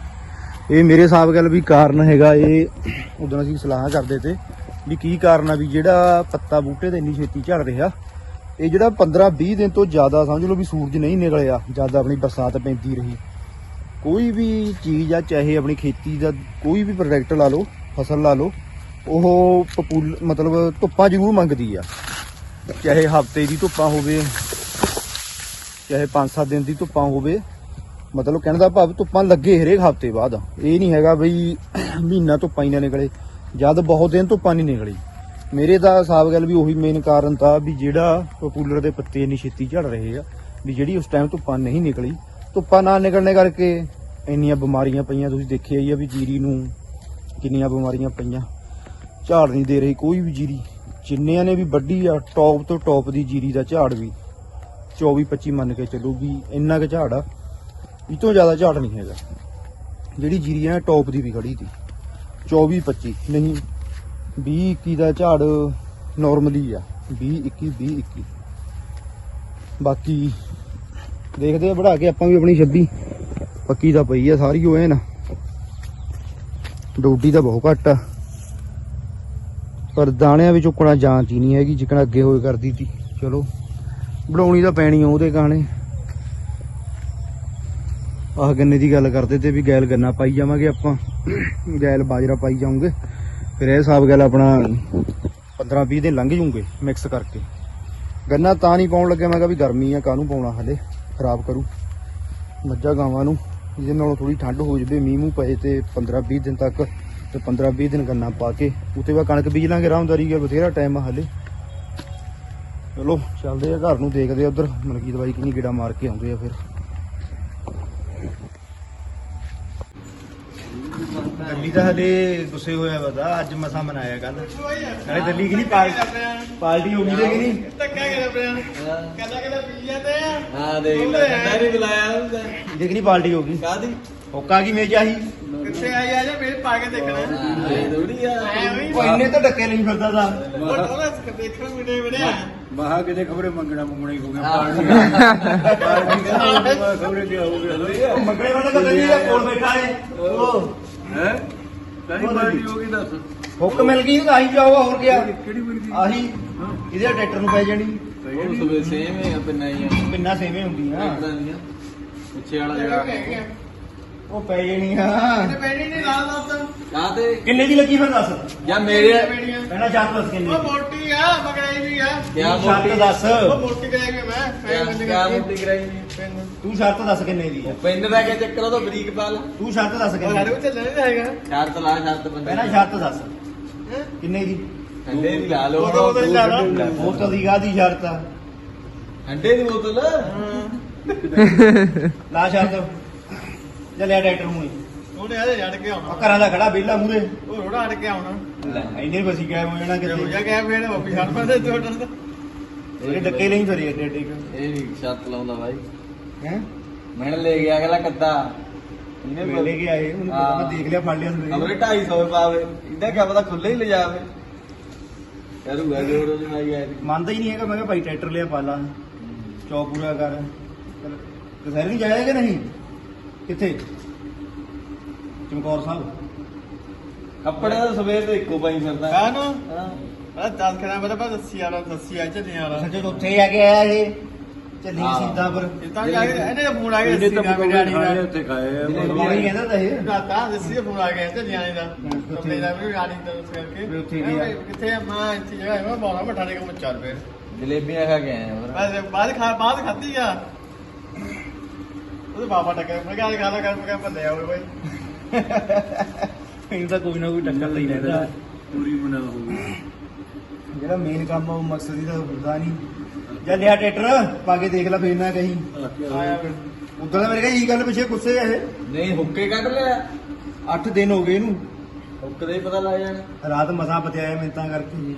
ਇਹ ਮੇਰੇ ਹਿਸਾਬ ਗੱਲ ਵੀ ਕਾਰਨ ਹੈਗਾ ਇਹ। ਉਦੋਂ ਅਸੀਂ ਸਲਾਹ ਕਰਦੇ ਤੇ ਵੀ ਕੀ ਕਾਰਨ ਆ ਵੀ ਜਿਹੜਾ ਪੱਤਾ ਬੂਟੇ ਤੇ ਇੰਨੀ ਛੇਤੀ ਝੜ ਰਿਹਾ, ਇਹ ਜਿਹੜਾ 15 20 ਦਿਨ ਤੋਂ ਜ਼ਿਆਦਾ ਸਮਝ ਲਓ ਵੀ ਸੂਰਜ ਨਹੀਂ ਨਿਕਲਿਆ, ਜ਼ਿਆਦਾ ਆਪਣੀ ਬਰਸਾਤ ਪੈਂਦੀ ਰਹੀ। ਕੋਈ ਵੀ ਚੀਜ਼ ਆ, ਚਾਹੇ ਆਪਣੀ ਖੇਤੀ ਦਾ ਕੋਈ ਵੀ ਪ੍ਰੋਡਕਟ ਲਾ ਲਓ, ਫਸਲ ਲਾ ਲਓ, ਉਹ ਪਪੂਲ, ਮਤਲਬ ਧੁੱਪਾਂ ਜ਼ਰੂਰ ਮੰਗਦੀ ਆ। ਚਾਹੇ ਹਫ਼ਤੇ ਦੀ ਧੁੱਪਾਂ ਹੋਵੇ, ਚਾਹੇ 5-7 ਦਿਨ ਦੀ ਧੁੱਪਾਂ ਹੋਵੇ, ਮਤਲਬ ਕਹਿਣ ਦਾ ਭਾਵ ਧੁੱਪਾਂ ਲੱਗੇ ਹਰੇਕ ਹਫ਼ਤੇ ਬਾਅਦ। ਇਹ ਨਹੀਂ ਹੈਗਾ ਬਈ ਮਹੀਨਾ ਧੁੱਪਾਂ ਹੀ ਨਾ ਨਿਕਲੇ, ਜਦ ਬਹੁਤ ਦਿਨ ਧੁੱਪਾਂ ਨਹੀਂ ਨਿਕਲੀ। ਮੇਰੇ ਦਾ ਹਿਸਾਬ ਗੱਲ ਵੀ ਉਹੀ ਮੇਨ ਕਾਰਨ ਤਾਂ ਵੀ ਜਿਹੜਾ ਪਪੂਲਰ ਦੇ ਪੱਤੇ ਇੰਨੀ ਛੇਤੀ ਝੜ ਰਹੇ ਆ, ਵੀ ਜਿਹੜੀ ਉਸ ਟਾਈਮ ਧੁੱਪਾਂ ਨਹੀਂ ਨਿਕਲੀ ਧੁੱਪਾਂ ਨਾ ਨਿਕਲਣੇ ਕਰਕੇ ਇੰਨੀਆਂ ਬਿਮਾਰੀਆਂ ਪਈਆਂ, ਤੁਸੀਂ ਦੇਖਿਆ ਹੀ ਆ ਵੀ ਜੀਰੀ ਨੂੰ ਕਿੰਨੀਆਂ ਬਿਮਾਰੀਆਂ ਪਈਆਂ। ਝਾੜ ਨਹੀਂ ਦੇ ਰਹੀ ਕੋਈ ਵੀ ਜੀਰੀ। ਜਿੰਨਿਆਂ ਨੇ ਵੀ ਵੱਢੀ ਆ, ਟੌਪ ਤੋਂ ਟੌਪ ਦੀ ਜੀਰੀ ਦਾ ਝਾੜ ਵੀ। 24 25 ਮੰਨ ਕੇ ਚੱਲੋ ਵੀ ਇੰਨਾ ਕੁ ਝਾੜ ਆ। ਇਹ ਤੋਂ ਜ਼ਿਆਦਾ ਝਾੜ ਨਹੀਂ ਹੈਗਾ। ਜਿਹੜੀ ਜੀਰੀ ਆ, ਟੌਪ ਦੀ ਵੀ ਖੜੀ ਸੀ। 24 25 ਨਹੀਂ 20 21 ਦਾ ਝਾੜ ਨਾਰਮਲੀ ਆ। 20 21 20 21 ਬਾਕੀ ਦੇਖਦੇ ਆ ਵਧਾ ਕੇ ਆਪਾਂ ਵੀ ਆਪਣੀ 26 ਪੱਕੀ ਤਾਂ ਪਈ ਆ, ਸਾਰੀ ਉਹ ਐ ਨਾ ਡੋਡੀ ਤਾਂ ਬਹੁਤ ਘੱਟ ਆ। ਪਰ ਦਾਣਿਆਂ ਵਿੱਚ ਉਕਣਾ ਜਾਂਚ ਹੀ ਨਹੀਂ ਹੈਗੀ, ਜਿਕਣਾ ਅੱਗੇ ਹੋਏ ਕਰਦੀ ਸੀ ਚਲੋ, ਬਣਾਉਣੀ ਤਾਂ ਪੈਣੀ ਆ ਉਹਦੇ ਗਾਣੇ। ਆਹ ਗੰਨੇ ਦੀ ਗੱਲ ਕਰਦੇ ਤੇ ਵੀ ਗੈਲ ਗੰਨਾ ਪਾਈ ਜਾਵਾਂਗੇ ਆਪਾਂ। ਗੈਲ ਬਾਜਰਾ ਪਾਈ ਜਾਵਾਂਗੇ ਫਿਰ ਇਹ ਹਿਸਾਬ ਗੈਲ ਆਪਣਾ 15 20 ਦਿਨ ਲੰਘ ਜੂਗੇ ਮਿਕਸ ਕਰਕੇ। ਗੰਨਾ ਤਾਂ ਨਹੀਂ ਪਾਉਣ ਲੱਗਿਆ, ਮੈਂ ਕਿਹਾ ਵੀ ਗਰਮੀ ਆ, ਕਾਹਨੂੰ ਪਾਉਣਾ ਹਲੇ। ਖਰਾਬ ਕਰੂ। ਮੱਝਾਂ ਗਾਵਾਂ ਨੂੰ ਜਿਹਦੇ ਨਾਲੋਂ ਥੋੜੀ ਠੰਡ ਹੋ ਜਵੇ, ਮੀਂਹ ਮੂੰਹ ਪਏ ਤੇ 15 20 ਦਿਨ ਤੱਕ ਤੇ 15 20 ਦਿਨ ਗੰਨਾ ਪਾ ਕੇ ਉਤੇ ਬਾਅਦ ਕਣਕ ਬੀਜ ਲਾਂਗੇ, ਰਾਮਦਾਰੀ ਗਿਆ ਬਥੇਰਾ ਟਾਈਮ ਆ ਹਲੇ। ਚਲੋ, ਚੱਲਦੇ ਆ ਘਰ ਨੂੰ ਦੇਖਦੇ ਆ ਉਧਰ ਮਲਕੀ ਦਵਾਈ ਕਿੰਨੀ ਗੇੜਾ ਮਾਰ ਕੇ ਆਉਂਦੇ ਆ ਫਿਰ। ਦਿੱਲੀ ਤਾਂ ਹਲੇ ਗੁੱਸੇ ਹੋਇਆ ਵਦਾ ਅੱਜ ਮਸਾ ਮਨਾਇਆ ਕੱਲ ਨਾਲੇ ਦਿੱਲੀ ਕਿ ਨਹੀਂ ਪਾਰਟੀ ਹੋ ਗਈ ਤੇ ਕਿ ਨਹੀਂ? ਧੱਕਾ ਕਿਹਦਾ ਪਿਆ ਕਹਿੰਦਾ ਕਹਿੰਦਾ ਪੀ ਜਾਂਦੇ ਆ। ਹਾਂ ਦੇਖ ਲੈ ਕਹਿੰਦਾ ਨਹੀਂ ਬੁਲਾਇਆ ਹੁੰਦਾ ਦੇਖ ਨਹੀਂ ਪਾਰਟੀ ਹੋ ਗਈ? ਕਾਦੀ ਹੋਕਾ ਕੀ ਮੇਜ ਆਹੀ ਕਿੱਥੇ ਆਈ ਆ ਜਾ ਮੇਰੇ ਪਾ ਕੇ ਦੇਖਣਾ। ਇਹ ਥੋੜੀ ਆ। ਹੀ ਉਹ ਇੰਨੇ ਤਾਂ ਡੱਕੇ ਨਹੀਂ ਫਿਰਦਾ ਦਾ ਉਹਦਾ ਦੇਖਣ ਮਿਲੇ ਬੜਿਆ ਮਹਾ ਕਿਤੇ ਖਬਰੇ ਮੰਗਣਾ ਮੰਗਣਾ ਹੀ ਹੋ ਗਿਆ ਹਾਂ। ਪਾਰਟੀ ਪਾਰਟੀ ਦੇ ਖਬਰੇ ਕੀ ਹੋ ਗਿਆ ਮੰਗਣੇ ਵਾਲਾ ਤਾਂ ਨਹੀਂ ਆ ਕੋਲ ਬੈਠਾ ਉਹ। ਹੈ? ਕਾਹਦੀ ਪਾਰਟੀ ਹੋ ਗਈ ਦੱਸ। ਹੁੱਕ ਮਿਲ ਗਈ ਤਾਂ ਆਹੀ ਜਾਊਗਾ ਹੋਰ ਗਿਆ ਕਿਹੜੀ ਮਿਲ ਗਈ? ਆਹੀ ਇਹਦੇ ਟਰੈਕਟਰ ਨੂੰ ਪੈ ਜਾਣੀ। ਉਹ ਸਵੇ ਸੇਮ ਹੈ ਪਿੰਨਾ ਹੀ ਆ। ਪਿੰਨਾ ਸੇਵੇਂ ਹੁੰਦੀਆਂ। ਇਦਾਂ ਨਹੀਂ ਆ। ਪਿੱਛੇ ਵਾਲਾ ਜਿਹੜਾ ਉਹ ਪੈ ਜਾਣੀਆਂ ਤੇ ਪੈਣੀ ਨਹੀਂ ਲਾ ਕਿੰਨੇ ਦੀ ਲੱਗੀ ਫਿਰ ਦੱਸ? ਜਾਂ ਮੇਰੇ ਪਹਿਲਾਂ ਸ਼ਰਤ ਦੱਸ ਕਿੰਨੀ ਉਹ ਮੋਟੀ ਆ ਮਗਰਾਈ ਵੀ ਆ। ਕਿਆ ਸ਼ਰਤ ਦੱਸ। ਉਹ ਮੋਟੀ ਕਰਾਈ ਵੀ ਮੈਂ ਬੰਦ ਕਿਆ ਮੋਟੀ ਕਰਾਈ ਨਹੀਂ ਤੂੰ ਸ਼ਰਤ ਦੱਸ ਕਿੰਨੇ ਦੀ ਆ? ਪਿੰਡ ਦਾ ਕਿਆ ਚੱਕਰ ਉਹ ਤਾਂ ਬਰੀਕ ਪਾ ਲਾ ਤੂੰ ਸ਼ਰਤ ਦੱਸ ਉਹ ਕਿੰਨੇ ਕੋਲ ਚੱਲਣਾ ਨਹੀਂ ਹੈਗਾ। ਸ਼ਰਤ ਲਾ ਸ਼ਰਤ ਬੰਦੇ ਪਹਿਲਾਂ ਸ਼ਰਤ ਦੱਸ? ਕਿੰਨੇ ਦੀ? ਅੰਡੇ ਦੀ ਲਾ ਲਓ। ਉਹ। ਬੋਤਲ ਦੀ ਗਾਹ ਦੀ ਸ਼ਰਤ ਆ? ਅੰਡੇ ਦੀ ਬੋਤਲ? ਲਾ ਸ਼ਰਤ ਜਾ ਲਿਆ ਟਰੈਕਟਰ ਹੁਣੀ ਉਹਨੇ ਆਦੇ ਛੱਡ ਕੇ ਆਉਣਾ। ਘਰਾਂ ਦਾ ਖੜਾ ਵਿਹਲਾ ਮੂਰੇ ਉਹ ਰੋੜਾ ਅੜ ਕੇ ਆਉਣਾ। ਲੈ ਇੰਨੇ ਬਸੀ ਗਏ ਹੋ ਜਾਣਾ ਹੋ ਜਾ ਕਿਤੇ ਗਿਆ ਫੇਰ ਵਾਪਸ ਛੱਡ ਪੈਂਦੇ ਤੁਹਾਡਾ ਤਾਂ। ਇਹ ਡੱਕੇ ਨਹੀਂ ਫਰੀ ਏਡੇ ਏਡੇ ਇਹ ਵੀ ਸ਼ਰਤ ਲਾਉਂਦਾ ਬਾਈ। ਹੈ? ਮੈਂ ਲੈ ਗਿਆ ਅਗਲਾ ਕੱਦਾ। ਇਹਨੇ ਵੇਲੇ ਕੇ ਆਏ ਉਹਨੂੰ ਪਤਾ ਮੈਂ ਦੇਖ ਲਿਆ ਫੜ ਲਿਆ ਅਮਰੇ ਸਵੇਰੇ 250 ਪਾਵੇ। ਇਹਦਾ ਕੀ ਪਤਾ ਖੁੱਲੇ ਹੀ ਲੈ ਜਾਵੇ। ਕਰੂਗਾ ਜੋਰ ਉਹਦੇ ਨਾਲ ਯਾਰ ਮੰਨਦਾ ਹੀ ਨਹੀਂ ਹੈਗਾ ਮੈਂ ਕਿਹਾ ਭਾਈ ਟਰੈਕਟਰ ਲਿਆ ਪਾਲਾ ਚੌ ਪੂਰਾ ਕਰ। ਕਸਹਿਰ ਨਹੀਂ ਜਾਇਆ ਕਿ ਨਹੀਂ? ਕਿੱਥੇ? ਚਮਕੌਰ ਸਾਹਿਬ। ਕੱਪੜੇ ਤਾਂ ਸਵੇਰ ਦੇ ਇੱਕੋ ਪਾਈ ਫਿਰਦਾ। ਕਾ ਨੂੰ ਹਾਂ। ਆ ਦਸ ਖਣਾ ਬੜਾ ਬਾ ਦੱਸੀ ਵਾਲਾ ਦੱਸੀ ਆ ਚੱਲੇ ਵਾਲਾ। ਸੱਚੇ ਤੋਂ ਉੱਥੇ ਆ ਕੇ ਆਇਆ ਇਹ ਚੱਲੀ ਹਾਂ। ਸਿੱਧਾ ਪਰ। ਇਹ ਤਾਂ ਜਾ ਕੇ ਇਹਨੇ ਫੋਨ ਆ ਗਿਆ ਇਹਨੇ ਤਾਂ ਪਕੌੜੇ ਖਾਏ ਉੱਥੇ ਖਾਏ ਆ। ਵੀ ਕਹਿੰਦਾ ਤਾਂ ਇਹ। ਰਾਤਾ ਦੱਸੀ ਦਾ ਫੋਨ ਆ ਗਿਆ ਤੇ ਨਿਆਣੇ ਦਾ। ਉੱਥੇ- ਦਾ ਵੀ ਆਣੀ ਦਾ ਉਸ ਕਰਕੇ। ਵੀ ਉੱਥੇ ਮੈਂ ਗਿਆ। ਕਿੱਥੇ ਆ? ਮੈਂ ਇੱਥੇ ਜਗ੍ਹਾ ਹੈ ਮੈਂ ਬਾਲਾ ਮਠਾ ਦੇ ਕੋ ਚੱਲ ਫੇਰ ਜਲੇਬੀਆਂ ਖਾ ਕੇ ਆਏ ਆ ਬਸ ਬਾਅਦ ਖਾ ਬਾਅਦ ਖਾਧੀ ਆ। ਉਹਦੇ ਬਾਬਾ ਟੱਕਰ ਮੈਂ ਕਿਹਾ ਖਾ ਲਾ ਕਰ ਮੈਂ ਭੱਲੇ ਆਵੇ ਬਾਈ। ਇਹਨੂੰ ਤਾਂ ਕੋਈ ਨਾ ਕੋਈ ਟੱਕਰ ਲਈ ਰਹਿੰਦਾ। ਪੂਰੀ ਬਣਾ ਹੋ ਗਈ। ਜਿਹੜਾ ਮੇਨ ਕੰਮ ਆ ਉਹ ਮਕਸਦ ਹੀ ਤਾਂ ਹੁੰਦਾ ਨਹੀਂ। ਜਾਂ ਲਿਆ ਟਰੈਕਟਰ ਪਾ ਕੇ ਦੇਖ ਲੈ ਫੇਰ ਨਾ ਕਹੀਂ। ਆਇਆ ਫਿਰ ਉਦੋਂ ਤਾਂ ਮੇਰੇ ਕਿਹਾ ਇਹ ਗੱਲ ਪਿੱਛੇ ਗੁੱਸੇ ਆ ਇਹ। ਨਹੀਂ ਹੁੱਕੇ ਕੱਢ ਲਿਆ। 8 ਦਿਨ ਹੋ ਗਏ ਇਹਨੂੰ। ਹੁੱਕ ਦੇ ਹੀ ਪਤਾ ਲੱਗ ਜਾਣਾ। ਰਾਤ ਮਸਾਂ ਪਤਿਆਇਆ ਮਿੰਤਾਂ ਕਰਕੇ।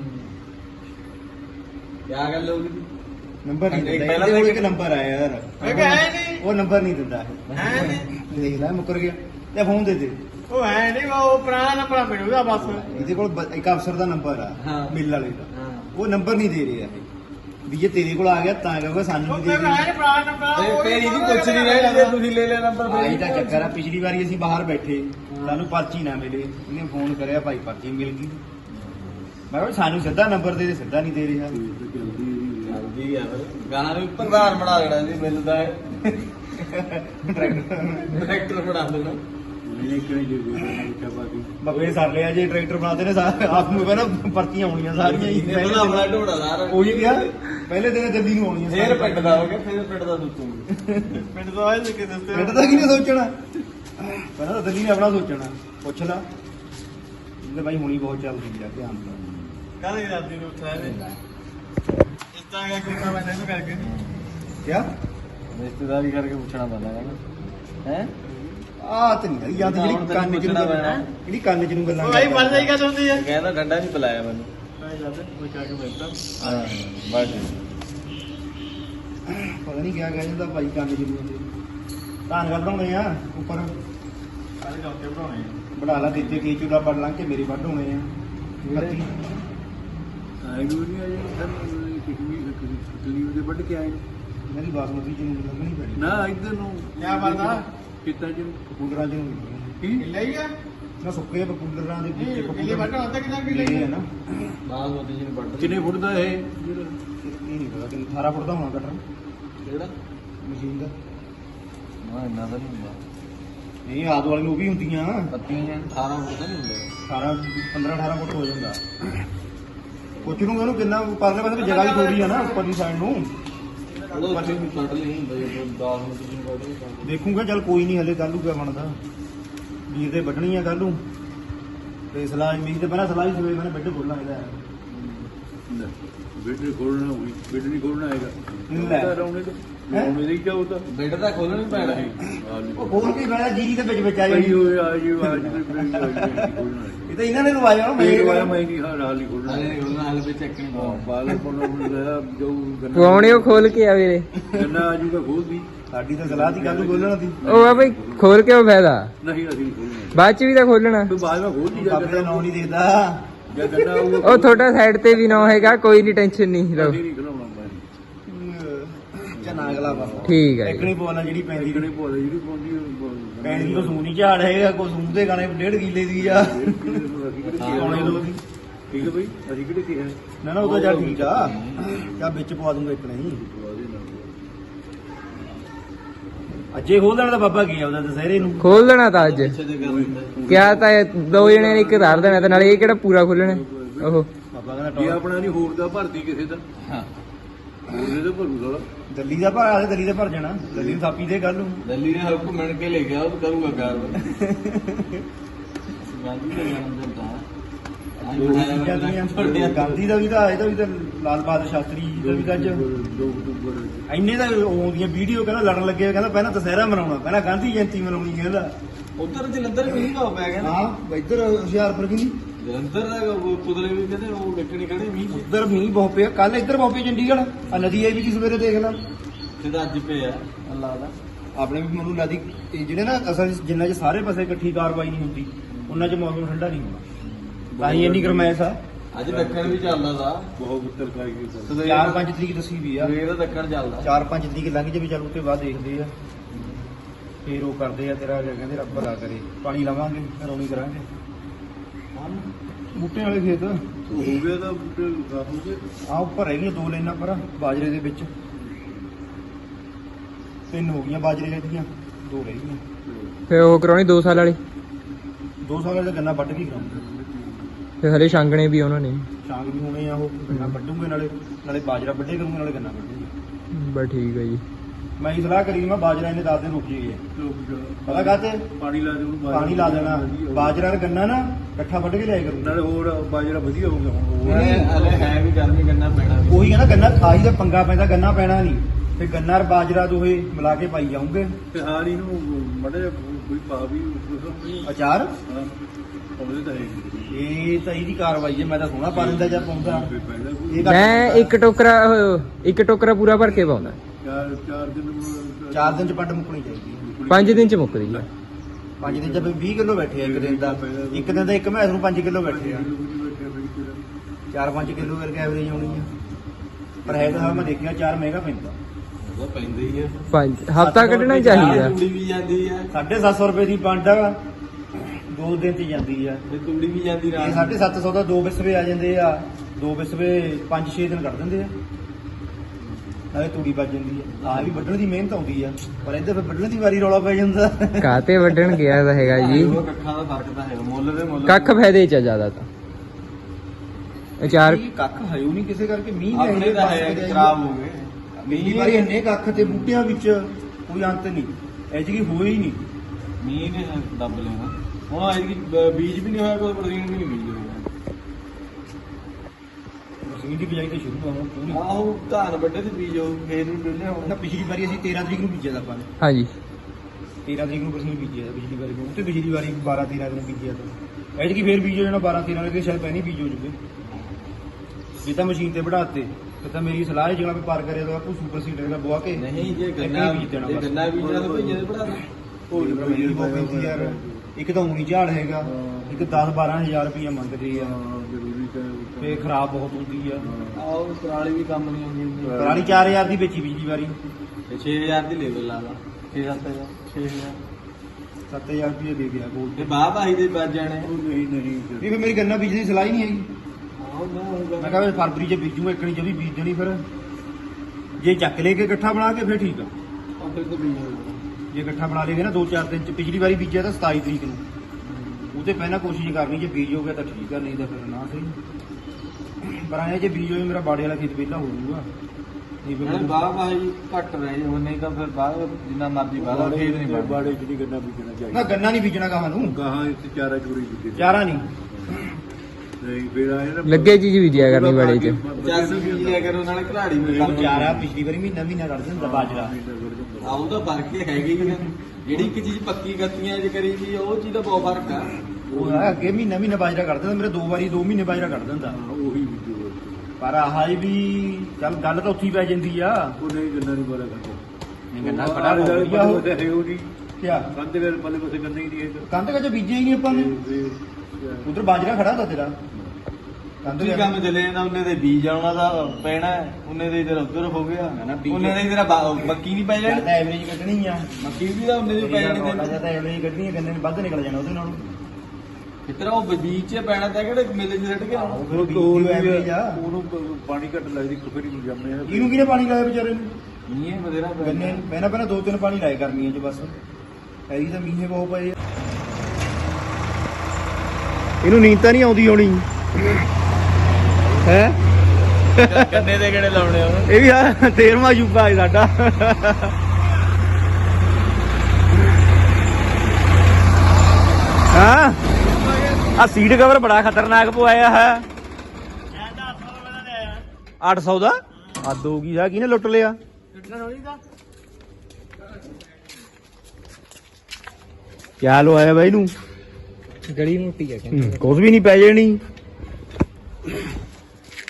ਕਿਆ ਗੱਲ ਹੋ ਗਈ? ਨੰਬਰ ਨਹੀਂ ਇੱਕ ਦਿੰਦਾ। ਪਹਿਲਾਂ ਇਹਦੇ ਕੋਲ ਤਾਂ ਇੱਕ ਨੰਬਰ ਆਇਆ ਯਾਰ। ਮੈਂ ਕਿਹਾ ਹੈ ਨਹੀਂ। ਉਹ ਨੰਬਰ ਨਹੀਂ ਦਿੰਦਾ। ਹੈ ਨਹੀਂ। ਦੇਖ ਲੈ ਮੁੱਕਰ ਗਿਆ। ਤੇ ਫੋਨ ਦੇ ਦੇ। ਉਹ ਹੈ ਨਹੀਂ ਉਹ ਪੁਰਾਣਾ ਨੰਬਰ ਮਿਲੂਗਾ ਬਸ। ਇਹਦੇ ਕੋਲ ਬ- ਇੱਕ ਅਫਸਰ ਦਾ ਨੰਬਰ ਆ ਹਾਂ। ਮਿਲ ਵਾਲੇ ਦਾ। ਹਾਂ। ਉਹ ਨੰਬਰ ਨਹੀਂ ਦੇ ਰਿਹਾ ਇਹ। ਵੀ ਜੇ ਤੇਰੇ ਕੋਲ ਆ ਗਿਆ ਤਾਂ ਕਹੂਗਾ ਸਾਨੂੰ ਉਹ ਵੀ ਦੇ ਮੈਂ ਹੈ ਦੇ ਨੀ ਪੁਰਾਣਾ ਨੰਬਰ ਤੇ ਫੇਰ ਇਹਦੀ ਪੁੱਛ ਨਹੀਂ ਰਹੇ ਜੇ ਤੁਸੀਂ ਲੈ ਲਿਆ ਨੰਬਰ ਆਹੀ ਤਾਂ ਚੱਕਰ ਆ ਪਿਛਲੀ ਵਾਰੀ ਅਸੀਂ ਬਾਹਰ ਬੈਠੇ ਸਾਨੂੰ ਪਰਚੀ ਨਾ ਮਿਲੇ। ਇਹਨੇ ਫੋਨ ਕਰਿਆ ਭਾਈ ਪਰਚੀ ਮਿਲ ਗਈ। ਮੈਂ ਕਿਹਾ ਸਾਨੂੰ ਸਿੱਧਾ ਨੰਬਰ ਦੇ ਦੇ ਸਿੱਧਾ ਨਹੀਂ ਦੇ ਰਿਹਾ। ਜਲਦੀ ਆ ਫਿਰ। ਗਾਣਾ ਵੀ ਪ੍ਰਧਾਨ ਬਣਾ ਦੇਣਾ ਸੀ ਮਿਲਦਾ ਹੈ। ਡਾਇਰੈਕਟਰ ਬਣਾ ਦੇਣਾ। ਮਿੱਠਾ ਬੱਬੇ ਸਰ ਲਿਆ ਜੇ ਟਰੈਕਟਰ ਬਣਾਦੇ ਨੇ ਸਾ- ਆਪ ਨੂੰ ਕਹਿੰਦਾ ਪਰਚੀਆਂ ਆਉਣੀਆਂ ਸਾਰੀਆਂ ਹੀ। ਬਣਾ ਬਣਾ ਢੋੜਾ ਸਾਰਾ ਉਹੀ ਗਿਆ ਪਹਿਲੇ ਦਿਨ ਦਿੱਲੀ ਨੂੰ ਆਉਣੀਆਂ ਫੇਰ ਪਿੰਡ ਦਾ ਹੋ ਗਿਆ ਫੇਰ ਪਿੰਡ ਦਾ ਸੋਚੂਗੇ। ਪਿੰਡ ਤੋਂ ਆਏ ਕਿ ਦੱਸਦੇ ਪਿੰਡ ਦਾ ਕੀ ਨਹੀਂ ਸੋਚਣਾ? ਪਹਿਲਾਂ ਤਾਂ ਦਿੱਲੀ ਨੇ ਆਪਣਾ ਸੋਚਣਾ। ਪੁੱਛ ਲਾ। ਇਹਦੇ ਭਾਈ ਹੁਣੀ ਬਹੁਤ ਚੱਲਦੀ ਆ ਧਿਆਨ ਨਾਲ। ਕਾਹਦੇ ਰਾਤੀ ਨੂੰ ਉੱਠਿਆ ਇਹਨੇ? ਇਸ ਤਰ੍ਹਾਂ ਕਰਕੇ ਉੱਠਾ ਮੈਂ ਇਹਨੂੰ ਕਰਕੇ। ਕਿਆ? ਰਿਸ਼ਤੇਦਾਰੀ ਕਰਕੇ ਪੁੱਛਣਾ ਪੈਂਦਾ ਹੈ ਹੈ? ਆ ਤੇ ਨਹੀਂ ਯਾਦ ਜਿਹੜੀ ਕੰਨ ਚ ਨੂੰ। ਜਿਹੜੀ ਕੰਨ ਚ ਨੂੰ ਗੱਲਾਂ ਉਹ ਭਾਈ। ਮਰ ਜਾਈ ਗੱਲ ਹੁੰਦੀ ਹੈ ਕਹਿੰਦਾ ਡੰਡਾ ਨਹੀਂ ਪਲਾਇਆ ਮੈਨੂੰ। ਮੈਂ ਜਦ ਕੋਈ ਕਾ ਕੇ ਬੈਠਾ ਹਾਂ ਬਸ। ਪਤਾ ਨਹੀਂ ਕਿਆ ਕਹਿ ਜਾਂਦਾ ਭਾਈ ਕੰਨ ਚ ਨੂੰ। ਧਾਨ ਗੱਲ ਬਣਾਉਣੇ ਆ ਉੱਪਰ। ਸਾਰੇ ਚੌਕੇ ਬਣਾਉਣੇ ਬਣਾ ਲਾ ਤੀਜੇ ਕੀ ਚੂੜਾ ਪੜ ਲਾਂ ਕੇ ਮੇਰੇ ਵੱਢ ਹੋਣੇ ਆ। ਕੱਤੀ ਆਇਗੂ ਨਹੀਂ ਆਈ ਤਾਂ ਕਿੰਨੀ ਕਿੰਨੀ ਉਹਦੇ ਵੱਢ ਕੇ ਆਏ। ਮੇਰੀ ਬਾਸਮਤੀ ਚ ਨੂੰ ਲੱਗਣੀ ਪੈਣੀ। ਨਾ ਇੱਧਰ ਨੂੰ। ਕਿਆ ਬਣਦਾ? ਕਿਤਾ ਜੀ ਕੂਲਰਾਂ ਨੂੰ ਕੀ? ਹੀ ਆ? ਨਾ ਸੁੱਕੇ ਕੂਲਰਾਂ ਦੇ ਨਹੀਂ ਵਿੱਚ ਕਿੱਲੇ ਵੱਟਾ ਹੁੰਦਾ ਕਿੰਨਾ ਕਿੱਲੇ ਇਹ ਹੈ ਨਾ। ਬਾਲ ਮੋਦੀ ਜੀ ਨੂੰ ਵੱਟ ਕਿੰਨੇ ਫੁੱਟ ਦਾ ਇਹ? ਇਹ ਨਹੀਂ ਪਤਾ ਕਿ 18 ਫੁੱਟ ਦਾ ਹੋਣਾ ਕਟਰ ਕਿਹੜਾ? ਮਸ਼ੀਨ ਦਾ। ਨਾ ਇੰਨਾ ਤਾਂ ਨਹੀਂ ਹੁੰਦਾ। ਇਹ ਆਦ ਵਾਲੀਆਂ ਉਹ ਵੀ ਹੁੰਦੀਆਂ। ਪੱਤੀਆਂ 18 ਫੁੱਟ ਨਹੀਂ ਹੁੰਦਾ। 18 15 18 ਫੁੱਟ ਹੋ ਜਾਂਦਾ। ਪੁੱਛ ਲੂੰਗਾ ਉਹਨੂੰ ਕਿੰਨਾ ਪਰਲੇ ਪਾਸੇ ਵੀ ਜਗ੍ਹਾ ਵੀ ਥੋੜੀ ਆ ਨਾ ਉੱਪਰਲੀ ਸਾਈਡ ਨੂੰ। ਉਹਦਾ ਉੱਥੇ ਕੱਢ ਲਈ ਹੁੰਦਾ ਜੇ 10 ਮਿੰਟ ਜੀ ਕੱਢ ਦੇਖੂਗਾ, ਚੱਲ ਕੋਈ ਨਹੀਂ ਹਲੇ ਕੱਲੂ ਕਿਆ ਬਣਦਾ। ਵੀਰ ਦੇ ਵੱਢਣੀ ਆ ਕੱਲੂ ਤੇ ਸਲਾਹ ਮੀਂਹ ਤੇ ਪਹਿਲਾਂ ਸਲਾਹ ਹੀ ਸਵੇਰੇ ਮੈਨੇ ਬੈੱਡ ਖੋਲਣਾ ਇਹਦਾ ਬੇਡ ਨਹੀਂ ਖੋਲਣਾ ਹੋਈ ਬੇਡ ਨਹੀਂ ਖੋਲਣਾ ਲੈ। ਹੈਗਾ ਰੌਣੇ ਤੋਂ ਹੈਂ? ਰੌਣੇ ਦੀ ਕਿਆ ਹੋਤਾ ਬੈੱਡ ਤਾਂ ਖੋਲਣਾ ਨਹੀਂ ਪੈਣਾ। ਉਹ ਖੋਲ ਕੇ ਬੈਠਾ ਜੀਰੀ ਦੇ ਵਿੱਚ ਵਿੱਚ ਆ ਪਈ ਜਾਂਦੀ ਹੋਏ ਆ ਜੀ ਅੱਜ ਦੇ ਬੇਡ ਨਹੀਂ ਖੋਲਣਾ ਇਹ ਤਾਂ ਇਹਨਾਂ ਨੇ ਲਵਾਇਆ ਨਾ ਮੈਂ ਮੈਂ ਵਾਇਆ ਮੈਂ ਨਹੀਂ ਹਾਂ ਨਾਲ ਨਹੀਂ ਖੋਲਣਾ। ਹਾਲੇ ਨਹੀਂ ਖੋਲਣਾ ਹਾਲੇ ਵਿੱਚ ਚੱਕ ਨਹੀਂ ਪਾਉਣਾ ਬਾਲ ਕੋਲੋਂ ਮਿਲਿਆ ਜੋ ਪਵਾਉਣੇ ਖੋਲ ਕੇ ਆ ਵੀਰੇ। ਗੰਨਾ ਆਜੂਗਾ ਖੋਲ ਦੀ। ਸਾਡੀ ਤਾਂ ਸਲਾਹ ਦੀ ਕੱਲੂ ਖੋਲਣਾ ਦੀ ਉਹ ਆ ਬਈ ਖੋਲ ਕੇ ਉਹ ਫਾਇਦਾ। ਨਹੀਂ ਅਸੀਂ ਖੋਲਣਾ। ਬਾਅਦ ਚ ਵੀ ਤਾਂ ਖੋਲਣਾ। ਤੂੰ ਬਾਅਦ ਵਿੱਚ ਖੋਲ ਦੀ ਜਾ ਬਾਬੇ ਦਾ ਨਾਂ ਨਹੀਂ ਦੇਖਦਾ। ਜਾਂ ਆਊਗਾ ਉਹ ਤੁਹਾਡਾ ਸਾਈਡ ਤੇ ਵੀ ਨਾ ਹੈਗਾ ਕੋਈ ਨਹੀਂ ਟੈਨਸ਼ਨ ਨਹੀਂ ਲਓ ਅਸੀਂ ਨਹੀਂ ਖਲਾਉਣਾ ਮੈਂ ਚਨਾ ਅਗਲਾ ਬਸ। ਠੀਕ ਹੈ ਇੱਕ ਜੀ। ਨਹੀਂ ਪਵਾਉਣਾ ਜਿਹੜੀ ਪੈਂਦੀ। ਕਿਹੜੇ ਪੋਲੇ ਜਿਹੜੀ ਪੌਂਦੀ ਪੈਣ ਦੀ। ਕੋ ਸੂਨੀ ਝਾੜ ਹੈਗਾ ਕੋ ਸੂਨ ਦੇ ਗਾਣੇ ਡੇਢ ਕਿੱਲੇ ਦੀ ਆ। ਪੌਣੇ ਦੋ ਦੀ ਠੀਕ ਹੈ ਬਈ ਅਸੀਂ ਕਿਹੜੇ ਕੀ ਹੈ ਨਾ ਨਾ ਉਹ ਤਾਂ ਚੱਲ ਠੀਕ ਆ। ਜਾਂ ਵਿੱਚ ਪਵਾ ਦੂੰਗਾ ਇੱਕ ਨਹੀਂ। ਅੱਜੇ ਖੋਲ ਦੇਣਾ ਤਾਂ ਬਾਬਾ ਗਿਆ ਉਹਦਾ ਦੁਸਹਿਰੇ ਨੂੰ। ਖੋਲ ਦੇਣਾ ਤਾਂ ਅੱਜ। ਕਿਆ ਤਾਂ ਇਹ ਦੋ ਜਣੇ ਨੇ ਇੱਕ ਧਾਰ ਦੇਣਾ ਤੇ ਨਾਲੇ ਇਹ ਕਿਹੜਾ ਪੂਰਾ ਖੋਲਣਾ ਉਹ ਬਾਬਾ ਕਹਿੰਦਾ ਇਹ ਟੌਪ ਆਪਣਾ ਨਹੀਂ ਹੋਰ ਦਾ ਭਰਦੀ ਕਿਸੇ ਦਾ। ਹਾਂ। ਹੋਰ ਦੇ ਤਾਂ ਭਰੂ ਸਾਲਾ ਦਿੱਲੀ ਦਾ ਭਰ ਆਲੇ ਦਿੱਲੀ ਦਾ ਭਰ ਜਾਣਾ। ਦਿੱਲੀ ਨੂੰ ਥਾਪੀ ਦੇ ਕੱਲ ਨੂੰ। ਦਿੱਲੀ ਨੇ ਹੁਕਮ ਮਿਣ ਕੇ ਲੈ ਗਿਆ ਉਹ ਕਰੂਗਾ ਗਾਂਧੀ ਦਾ ਜਨਮ ਦਿਨ ਤਾਂ ਚੀਜ਼ਾਂ ਦੀਆਂ ਗਾਂਧੀ ਦਾ ਵੀ ਤਾਂ ਇਹਦਾ ਵੀ ਤਾਂ ਲਾਲ ਬਹਾਦਰ ਸ਼ਾਸਤਰੀ ਜੀ ਦਾ ਵੀ ਤਾਂ ਅੱਜ 2 ਅਕਤੂਬਰ ਇੰਨੇ ਤਾਂ ਆਉਂਦੀਆਂ ਵੀਡੀਓ ਕਹਿੰਦਾ ਲੜਨ ਲੱਗੇ ਕਹਿੰਦਾ ਪਹਿਲਾਂ ਦੁਸਹਿਰਾ ਮਨਾਉਣਾ ਪਹਿਲਾਂ ਗਾਂਧੀ ਜਯੰਤੀ ਮਨਾਉਣੀ ਕਹਿੰਦਾ ਉਧਰ ਜਲੰਧਰ ਵੀ ਨਹੀਂ ਹੋ ਪੈ ਗਿਆ ਹਾਂ ਇੱਧਰ ਹੁਸ਼ਿਆਰਪੁਰ ਵੀ ਨਹੀਂ। ਜਲੰਧਰ ਦਾ ਪੁਤਲੇ ਵੀ ਕਹਿੰਦੇ ਉਹ ਡੱਕਣੀ ਖੜੇ ਮੀਂਹ ਉੱਧਰ ਮੀਂਹ ਬਹੁਤ ਪਿਆ। ਕੱਲ ਇੱਧਰ ਬਹੁਤ ਪਿਆ ਚੰਡੀਗੜ੍ਹ। ਆ ਨਦੀ ਆਈ ਵੀ ਜੀ ਸਵੇਰੇ ਦੇਖ ਲਾ। ਜਿਹਦਾ ਅੱਜ ਪਿਆ ਅੱਲਾ ਦਾ। ਆਪਣੇ ਵੀ ਮੈਨੂੰ ਇਹ ਜਿਹੜੇ ਨਾ ਅਸਲ ਜਿੰਨਾ ਚ ਸਾਰੇ ਪਾਸੇ ਇਕੱਠੀ ਕਾਰਵਾਈ ਨਹੀਂ ਹੁੰਦੀ ਉਹਨਾਂ ਚ ਮੌਸਮ ਠੰਡਾ ਨਹੀਂ ਹੁੰਦਾ। ਤਾਂ ਹੀ ਇੰਨੀ ਗਰਮੈਸ਼ ਆ। ਅੱਜ ਦੱਖਣ ਵੀ ਚੱਲਦਾ ਦਾ। ਬਹੁਤ ਉੱਤਰ ਖਾਈ ਗਈ ਸਰ 4-5 ਤਰੀਕ ਦੱਸੀ ਵੀ ਆ। ਸਵੇਰ ਦਾ ਦੱਖਣ ਚੱਲਦਾ। 4-5 ਤਰੀਕ ਲੰਘ ਜੇ ਵੀ ਚੱਲ ਉੱਤੇ ਬਾਅਦ ਦੇਖਦੇ ਆ। ਫੇਰ ਉਹ ਕਰਦੇ ਆ ਤੇਰਾ ਕਿਆ ਕਹਿੰਦੇ ਰੱਬ ਭਲਾ ਕਰੇ। ਪਾਣੀ ਲਾਵਾਂਗੇ ਰੌਣੀ ਕਰਾਂਗੇ। ਬੂਟੇ ਵਾਲੇ ਖੇਤ? ਹੋ ਗਿਆ ਤਾਂ ਬੂਟੇ ਜੇ ਆ ਉੱਪਰ ਰਹਿ ਗਈਆਂ ਦੋ ਲਾਈਨਾਂ ਪਰ ਬਾਜਰੇ ਦੇ ਵਿੱਚ। ਤਿੰਨ ਹੋ ਗਈਆਂ ਬਾਜਰੇ ਦੀਆਂ ਦੋ ਰਹਿ ਗਈਆਂ। ਫੇ ਉਹ ਕਰਾਉਣੀ 2 ਸਾਲ ਵਾਲੀ? ਦੋ ਸਾਲ ਦਾ ਗੰਨਾ ਵੱਢ ਕੇ ਕਰਾਂਗੇ ਫੇ ਹਲੇ ਛਾਂਗਣੇ ਵੀ ਉਹਨਾਂ ਨੇ। ਸ਼ਾਂਗ ਵੀ ਹੋਣੇ ਆ ਉਹ ਗੰਨਾ ਵੱਢੂਗੇ ਨਾਲੇ ਨਾਲੇ ਬਾਜਰਾ ਵੱਢੇ ਕਰੂੰਗੇ ਨਾਲੇ ਗੰਨਾ ਵੱਢੂਗੇ। ਬਸ ਠੀਕ ਹੈ ਜੀ। ਮੈਂ ਇਹ ਸਲਾਹ ਕਰੀ ਮੈਂ ਬਾਜਰਾ ਇਹਨੇ ਦੱਸ ਦਿਨ ਰੁਕ ਜੀਏ ਲੋਕ ਪਤਾ ਕਾਤੇ ਪਾਣੀ ਲਾ ਦੇ ਉਹਨੂੰ ਪਾਣੀ ਲਾ ਦੇਣਾ। ਬਾਜਰਾ ਤੇ ਗੰਨਾ ਨਾ ਇਕੱਠਾ ਵੱਢ ਕੇ ਲਿਆਇਆ ਕਰੂੰਗਾ। ਨਾਲੇ ਹੋਰ ਬਾਜਰਾ ਵਧੀਆ ਹੋ ਗਿਆ ਹੁਣ ਹੋਰ ਨਹੀਂ, ਨਹੀਂ। ਹਲੇ ਹੈ ਵੀ ਗਰਮੀ ਕਰਨਾ ਪੈਣਾ ਵੀ। ਉਹੀ ਕਹਿੰਦਾ ਗੰਨਾ ਖਾਈ ਦਾ ਪੰਗਾ ਪੈਂਦਾ ਗੰਨਾ ਪੈਣਾ ਨਹੀਂ। ਤੇ ਗੰਨਾ ਔਰ ਬਾਜਰਾ ਦੋਹੇ ਮਿਲਾ ਕੇ ਪਾਈ ਜਾਉਂਗੇ ਤੇ ਹਾਲ ਇਹਨੂੰ ਮੜੇ ਕੋਈ ਪਾ ਵੀ ਅਚਾਰ? ਹਾਂ ਉਹਦੇ ਤਾਂ ਹੈ। ਇਹ ਤਾਂ ਇਹਦੀ ਕਾਰਵਾਈ ਹੈ ਮੈਂ ਤਾਂ ਸੋਹਣਾ ਪਾ ਦਿੰਦਾ ਜਾਂ ਪਾਉਂਦਾ। ਕੋਈ ਪੈਦਾ ਕੋਈ। ਇਹ ਘੱਟ ਮੈਂ ਪੈਂਦਾ। ਇੱਕ ਟੋਕਰਾ ਉਹ, ਇੱਕ ਟੋਕਰਾ ਪੂਰਾ ਭਰ ਕੇ ਪਾਉਂਦਾ। ਚਾਰ ਚਾਰ ਦਿਨ ਚਾਰ ਦਿਨ ਚ ਪੰਡ ਮੁੱਕਣੀ ਚਾਹੀਦੀ ਹੈ। 5 ਦਿਨ ਚ ਮੁੱਕਦੀ ਹੈ। ਪੰਜ ਦਿਨ ਚ ਵੀ 20 ਕਿਲੋ ਬੈਠੇ ਆ ਇੱਕ ਦਿਨ ਦਾ। ਇੱਕ ਦਿਨ ਦਾ ਇੱਕ ਮੈਸ ਨੂੰ 5 ਕਿਲੋ ਬੈਠੇ ਆ। 4-5 ਕਿਲੋ ਕਰਕੇ ਐਵਰੇਜ ਆਉਣੀ ਆ। ਪਰ ਹੈ ਤਾਂ ਮੈਂ ਦੇਖਿਆ ਚਾਰ ਮਹਿੰਗਾ ਪੈਂਦਾ। ਉਹ ਤਾਂ ਪੈਂਦੇ ਹੀ ਆ। ਪੰਜ ਹਫਤਾ ਕੱਢਣਾ ਹੀ ਚਾਹੀਦਾ। ਤੂੜੀ ਵੀ ਜਾਂਦੀ ਆ। 750 ਰੁਪਏ ਦੀ ਪੰਡ ਦੋ ਦਿਨ ਚ ਜਾਂਦੀ ਆ। ਤੇ ਤੂੜੀ ਵੀ ਜਾਂਦੀ ਇਹ ਰਾਤ 750 ਦਾ ਦੋ ਵਿਸਵੇ ਆ ਜਾਂਦੇ ਆ। ਦੋ ਵਿਸਵੇ 5-6 ਦਿਨ ਕੱਢ ਦਿੰਦੇ ਆ। ਨਾਲੇ ਤੂੜੀ ਵੱਜ ਜਾਂਦੀ ਆ। ਆ ਵੀ ਵੱਢਣ ਦੀ ਮਿਹਨਤ ਆਉਂਦੀ ਆ। ਪਰ ਇੱਧਰ ਫਿਰ ਵੱਢਣ ਦੀ ਵਾਰੀ ਰੌਲਾ ਪੈ ਜਾਂਦਾ। ਕਾਤੇ ਵੱਢਣ ਗਿਆ ਤਾਂ ਹੈਗਾ ਜੀ। ਕੱਖਾਂ ਦਾ ਫ਼ਰਕ ਤਾਂ ਹੈ ਮੁੱਲ ਦੇ ਮੁੱਲ ਕੱਖ ਫਾਇਦੇ ਚ ਆ ਜ਼ਿਆਦਾ ਤਾਂ। ਅਚਾਰ ਇਹ ਕੱਖ ਹਯੂ ਨਹੀਂ ਕਿਸੇ ਕਰਕੇ। ਮੀਂਹ ਨੇ ਆਪਣੇ ਤਾਂ ਹੈ ਖਰਾਬ ਹੋ ਗਏ। ਪਿਛਲੀ ਵਾਰੀ ਇੰਨੇ ਕੱਖ ਤੇ ਬੂਟਿਆਂ ਵਿੱਚ ਕੋਈ ਅੰਤ ਨਹੀਂ। ਐਜਗੀ ਹੋਈ ਨਹੀਂ। ਮੀਂਹ ਨੇ ਦੱਬ ਲੈਣਾ ਹੁਣ ਬ- ਬੀਜ ਵੀ ਨਹੀਂ ਹੋਇਆ ਕੋਈ ਪ੍ਰੋਟੀਨ ਵੀ ਨਹੀਂ ਬੀਜ ਹੋਇਆ ਇਹਦੀ ਬਿਜਾਈ ਤੇ ਸ਼ੁਰੂ ਹੁਣ ਪੂਰੀ ਆਹੋ ਧਾਨ ਵੱਡੇ ਤੇ ਬੀਜੋ ਫੇਰ ਨੂੰ ਡੁੱਲੇ ਨਾ ਹੁਣ ਪਿਛਲੀ ਵਾਰੀ ਅਸੀਂ 13 ਤਰੀਕ ਨੂੰ ਬੀਜਿਆ ਤਾਂ ਆਪਾਂ ਨੇ। ਹਾਂਜੀ। 13 ਤਰੀਕ ਨੂੰ ਅਸੀਂ ਬੀਜਿਆ ਤਾਂ ਪਿਛਲੀ ਵਾਰੀ ਉਹ ਤੇ ਪਿਛਲੀ ਵਾਰੀ 12 13 ਨੂੰ ਬੀਜਿਆ ਤਾਂ। ਐਤਕੀ ਫੇਰ ਬੀਜੋ ਜਾਣਾ 12 13 ਵਾਲੇ ਤੇ ਸ਼ਾਇਦ ਪਹਿਲਾਂ ਹੀ ਬੀਜੋ ਜੂਗੇ। ਇਹ ਤਾਂ ਮਸ਼ੀਨ ਤੇ ਵੜਾਤੇ ਤੇ ਤਾਂ ਮੇਰੀ ਸਲਾਹ ਹੈ ਜਿਹੜਾ ਵੀ ਪਾਰ ਕਰਿਆ ਤਾਂ ਆਪੂ ਸੁਪਰ ਸੀਡਰ ਦਾ ਬੁਆ ਕੇ ਨਹੀਂ ਜੇ ਹੀ ਗੰਨਾ ਬੀਜ ਦੇਣਾ ਜੇ ਬਸ। ਗੰਨਾ ਬੀਜਣਾ ਤਾਂ ਭਈਏ ਦੇ ਦੇ ਜਿਹੜੀ ਬਹੁਤ ਪੈਂਦੀ ਯਾਰ। ਇੱਕ ਤਾਂ ਊਣੀ ਝਾੜ ਹੈਗਾ ਇੱਕ 10 12000 ਰੁਪਏ ਮੰਗਦੇ ਆ। ਹਾਂ ਜ਼ਰੂਰੀ ਤਾਂ ਤੇ ਖਰਾਬ ਬਹੁਤ ਹੁੰਦੀ ਆ। ਆਹੋ ਪਰਾਲੀ ਵੀ ਕੰਮ ਨਹੀਂ ਆਉਂਦੀ ਪੁਰਾਣੀ 4000 ਦੀ ਵੇਚੀ ਪਿਛਲੀ ਵਾਰੀ। ਤੇ 6000 ਦੀ ਲੇਬਰ ਲਾ ਲਾ। 6-7000 6000 7000 ਰੁਪਏ ਦੇ ਗਿਆ ਗੋਲ ਤੇ ਬਾਹ ਬਾਹੀ ਦੇ ਵੱਜ ਜਾਣੇ। ਉਹ ਨਹੀਂ ਨਹੀਂ। ਵੀ ਫਿਰ ਮੇਰੀ ਗੰਨਾ ਬੀਜਣ ਦੀ ਸਲਾਹ ਹੀ ਨਹੀਂ ਹੈਗੀ। ਆਹੋ ਨਾ ਹੋਊਗਾ। ਮੈਂ ਕਿਹਾ ਵੀ ਫਰਵਰੀ ਚ ਬੀਜੂਗਾ ਇੱਕਣੀ ਚ ਵੀ ਬੀਜਣੀ ਫਿਰ। ਜੇ ਚੱਕ ਲੈ ਕੇ ਇਕੱਠਾ ਬਣਾ ਕੇ ਫਿਰ ਠੀਕ ਆ। ਉਹ ਫਿਰ ਤਾਂ ਬੀਜ ਹੋਊਗਾ। ਜੇ ਇਕੱਠਾ ਬਣਾ ਲੇਗੇ ਨਾ 2-4 ਦਿਨ ਚ ਪਿਛਲੀ ਵਾਰੀ ਬੀਜਿਆ ਤਾਂ 27 ਤਰੀਕ ਨੂੰ। ਉਹ ਤੇ ਪਹਿਲਾਂ ਕੋਸ਼ਿਸ਼ ਕਰਨੀ ਜੇ ਬੀਜ ਹੋ ਗਿਆ ਤਾਂ ਠੀਕ ਆ ਨਹੀਂ ਤਾਂ ਫਿਰ ਨਾ ਸਹੀ। ਪਰ ਆਇਆ ਜੇ ਬੀਜ ਹੋਏ ਮੇਰਾ ਬਾੜੇ ਵਾਲਾ ਖੇਤ ਵਿਹਲਾ ਹੋ ਜਾਊਗਾ। ਨਹੀਂ ਬਾਹ ਬਾਹੀ ਘੱਟ ਰਹੇ ਹੋ ਨਹੀਂ ਤਾਂ ਫਿਰ ਬਾਹ ਜਿੰਨਾ ਮਰਜ਼ੀ ਬਾਹ ਖੇਤ ਨਹੀਂ ਬਣਦਾ ਬਾੜੇ ਚ ਨਹੀਂ ਗੰਨਾ ਬੀਜਣਾ ਨਾ ਚਾਹੀਦਾ ਗੰਨਾ ਨਹੀਂ ਬੀਜਣਾ ਕਹਾਂ ਨੂੰ। ਗਾਹਾਂ ਇੱਥੇ ਚਾਰਾ ਚੂਰੀ ਬੀਜੇ। ਚਾਰਾ ਨਹੀਂ। ਨਹੀਂ ਫਿਰ ਆਏ ਨਾ ਲੱਗੇ ਚੀਜ਼ ਬੀਜਿਆ ਕਰਨੀ ਬਾੜੇ ਚ। ਕਰੋ ਨਾਲੇ ਵੀ ਚਾਰਾ ਪਿਛਲੀ ਵਾਰੀ ਮਹੀਨਾ ਮਹੀਨਾ ਕੱਢ ਦਿੰਦਾ ਬਾਜਰਾ। ਆਉ ਤਾਂ ਫ਼ਰਕ ਹੀ ਹੈਗੀ ਹੀ ਆ। ਜਿਹੜੀ ਇੱਕ ਚੀਜ਼ ਪੱਕੀ ਗੱਤੀਆਂ 'ਚ ਕਰੀ ਸੀ ਉਹ ਚੀਜ਼ ਦਾ ਬਹੁਤ ਫ਼ਰਕ ਆ। ਉਹ ਆ ਅੱਗੇ ਮਹੀਨਾ ਮਹੀਨਾ ਬਾਜਰਾ ਕੱਢ ਦਿੰਦਾ ਮੇਰੇ ਦੋ ਵਾਰੀ ਦੋ ਮਹੀਨੇ ਬਾਜਰਾ ਕੱਢ ਦਿੰਦਾ। ਉਹੀ ਪਰ ਆਹ ਵੀ ਚੱਲ ਗੱਲ ਤਾਂ ਉੱਥੇ ਪੈ ਜਾਂਦੀ ਆ। ਉਹ ਨਹੀਂ ਗੰਨਾ ਨਹੀਂ ਬਾਰਾ ਕਰਦਾ ਨਹੀਂ ਗੰਨਾ ਖੜਾ ਹੋ ਗਿਆ ਉਹ ਨਹੀਂ ਕਿਆ? ਕੰਦੇ ਵੇਲੇ ਪੱਲੇ ਪਾਸੇ ਗੰਨਾ ਹੀ ਨਹੀਂ ਕੰਧ ਕਾ ਬੀਜਿਆ ਹੀ ਨਹੀਂ ਆਪਾਂ ਨੇ। ਉਧਰ ਬਾਜਰਾ ਖੜਾ ਹੁੰਦਾ ਤੇਰਾ। ਤੁਸੀਂ ਕੰਮ ਚੱਲੇ ਜਾਂਦਾ? ਉਹਨੇ ਦੇ ਬੀਜ ਆਉਣਾ ਦਾ ਪੈਣਾ ਹੈ, ਉਹਨੇ ਦੇ ਇਧਰ ਉਧਰ ਹੋ ਗਿਆ। ਨਾ, ਨਾ, ਬੀਜ- ਉਹਨੇ ਦੇ ਤੇਰਾ ਮੱਕੀ ਨਹੀਂ ਪੈ ਜਾਣੀ? ਤਾਂ ਐਵਰੇਜ ਕੱਢਣੀ ਆ। ਮੱਕੀ ਵੀ ਤਾਂ ਉਹਨੇ ਦੀ ਪੈ ਜਾਣੀ ਤਾਂ ਐਵਰੇਜ ਕੱਢਣੀ ਆ ਗੰਨੇ ਨੇ ਵੱਧ ਨਿਕਲ ਜਾਣਾ ਉਹਦੇ ਨਾਲੋਂ। ਕਿਤਰਾ ਉਹ ਬੀਜ 'ਚ ਪੈਣਾ ਤਾਂ ਕਿਹੜੇ ਮੇਲੇ 'ਚ ਸਿੱਟ ਕੇ ਆਉਣਾ? ਬੀਜ ਦੀ ਐਵਰੇਜ ਆ। ਉਹਨੂੰ ਪਾਣੀ ਘੱਟ ਲੱਗਦੀ ਖੁਫਰੀ ਨੂੰ ਜੰਮੇ ਆ। ਇਹਨੂੰ ਕਿਹਨੇ ਪਾਣੀ ਲਾਇਆ ਵਿਚਾਰੇ ਨੂੰ? ਮੀਂਹ ਬਥੇਰਾ ਪੈਣਾ ਗੰਨੇ ਪਹਿਲਾਂ ਪਹਿਲਾਂ ਦੋ ਤਿੰਨ ਪਾਣੀ ਲਾਏ ਗਰਮੀਆਂ 'ਚ ਬਸ। ਐਦੀ ਤਾਂ ਮੀਂਹੇ ਬਹੁਤ ਪਏ ਆ। ਇਹਨੂੰ ਨੀਂਦ ਤਾਂ ਨਹੀਂ ਆਉਂਦੀ ਹੋਣੀ। ਹੈ? ਕੰਨੇ ਦੇ ਕਿਹੜੇ ਲਾਉਣੇ ਉਹਨੂੰ? ਇਹ ਵੀ ਆ 13ਵਾਂ ਯੂਪਾ ਹੈ ਸਾਡਾ। ਹਾਂ? ਆ ਸੀਟ ਕਵਰ ਬੜਾ ਖਤਰਨਾਕ ਪਵਾਇਆ ਹੈ। 800 ਦਾ? ਹੱਦ ਹੋ ਗਈ ਆ ਕਿਹਨੇ ਲੁੱਟ ਲਿਆ? ਕਿਆ ਲਵਾਇਆ ਬਾਈ ਨੂੰ ਗਲੀ ਮੋਟੀ ਆ ਕੁਝ ਵੀ ਨਹੀਂ ਪੈ ਜਾਣੀ।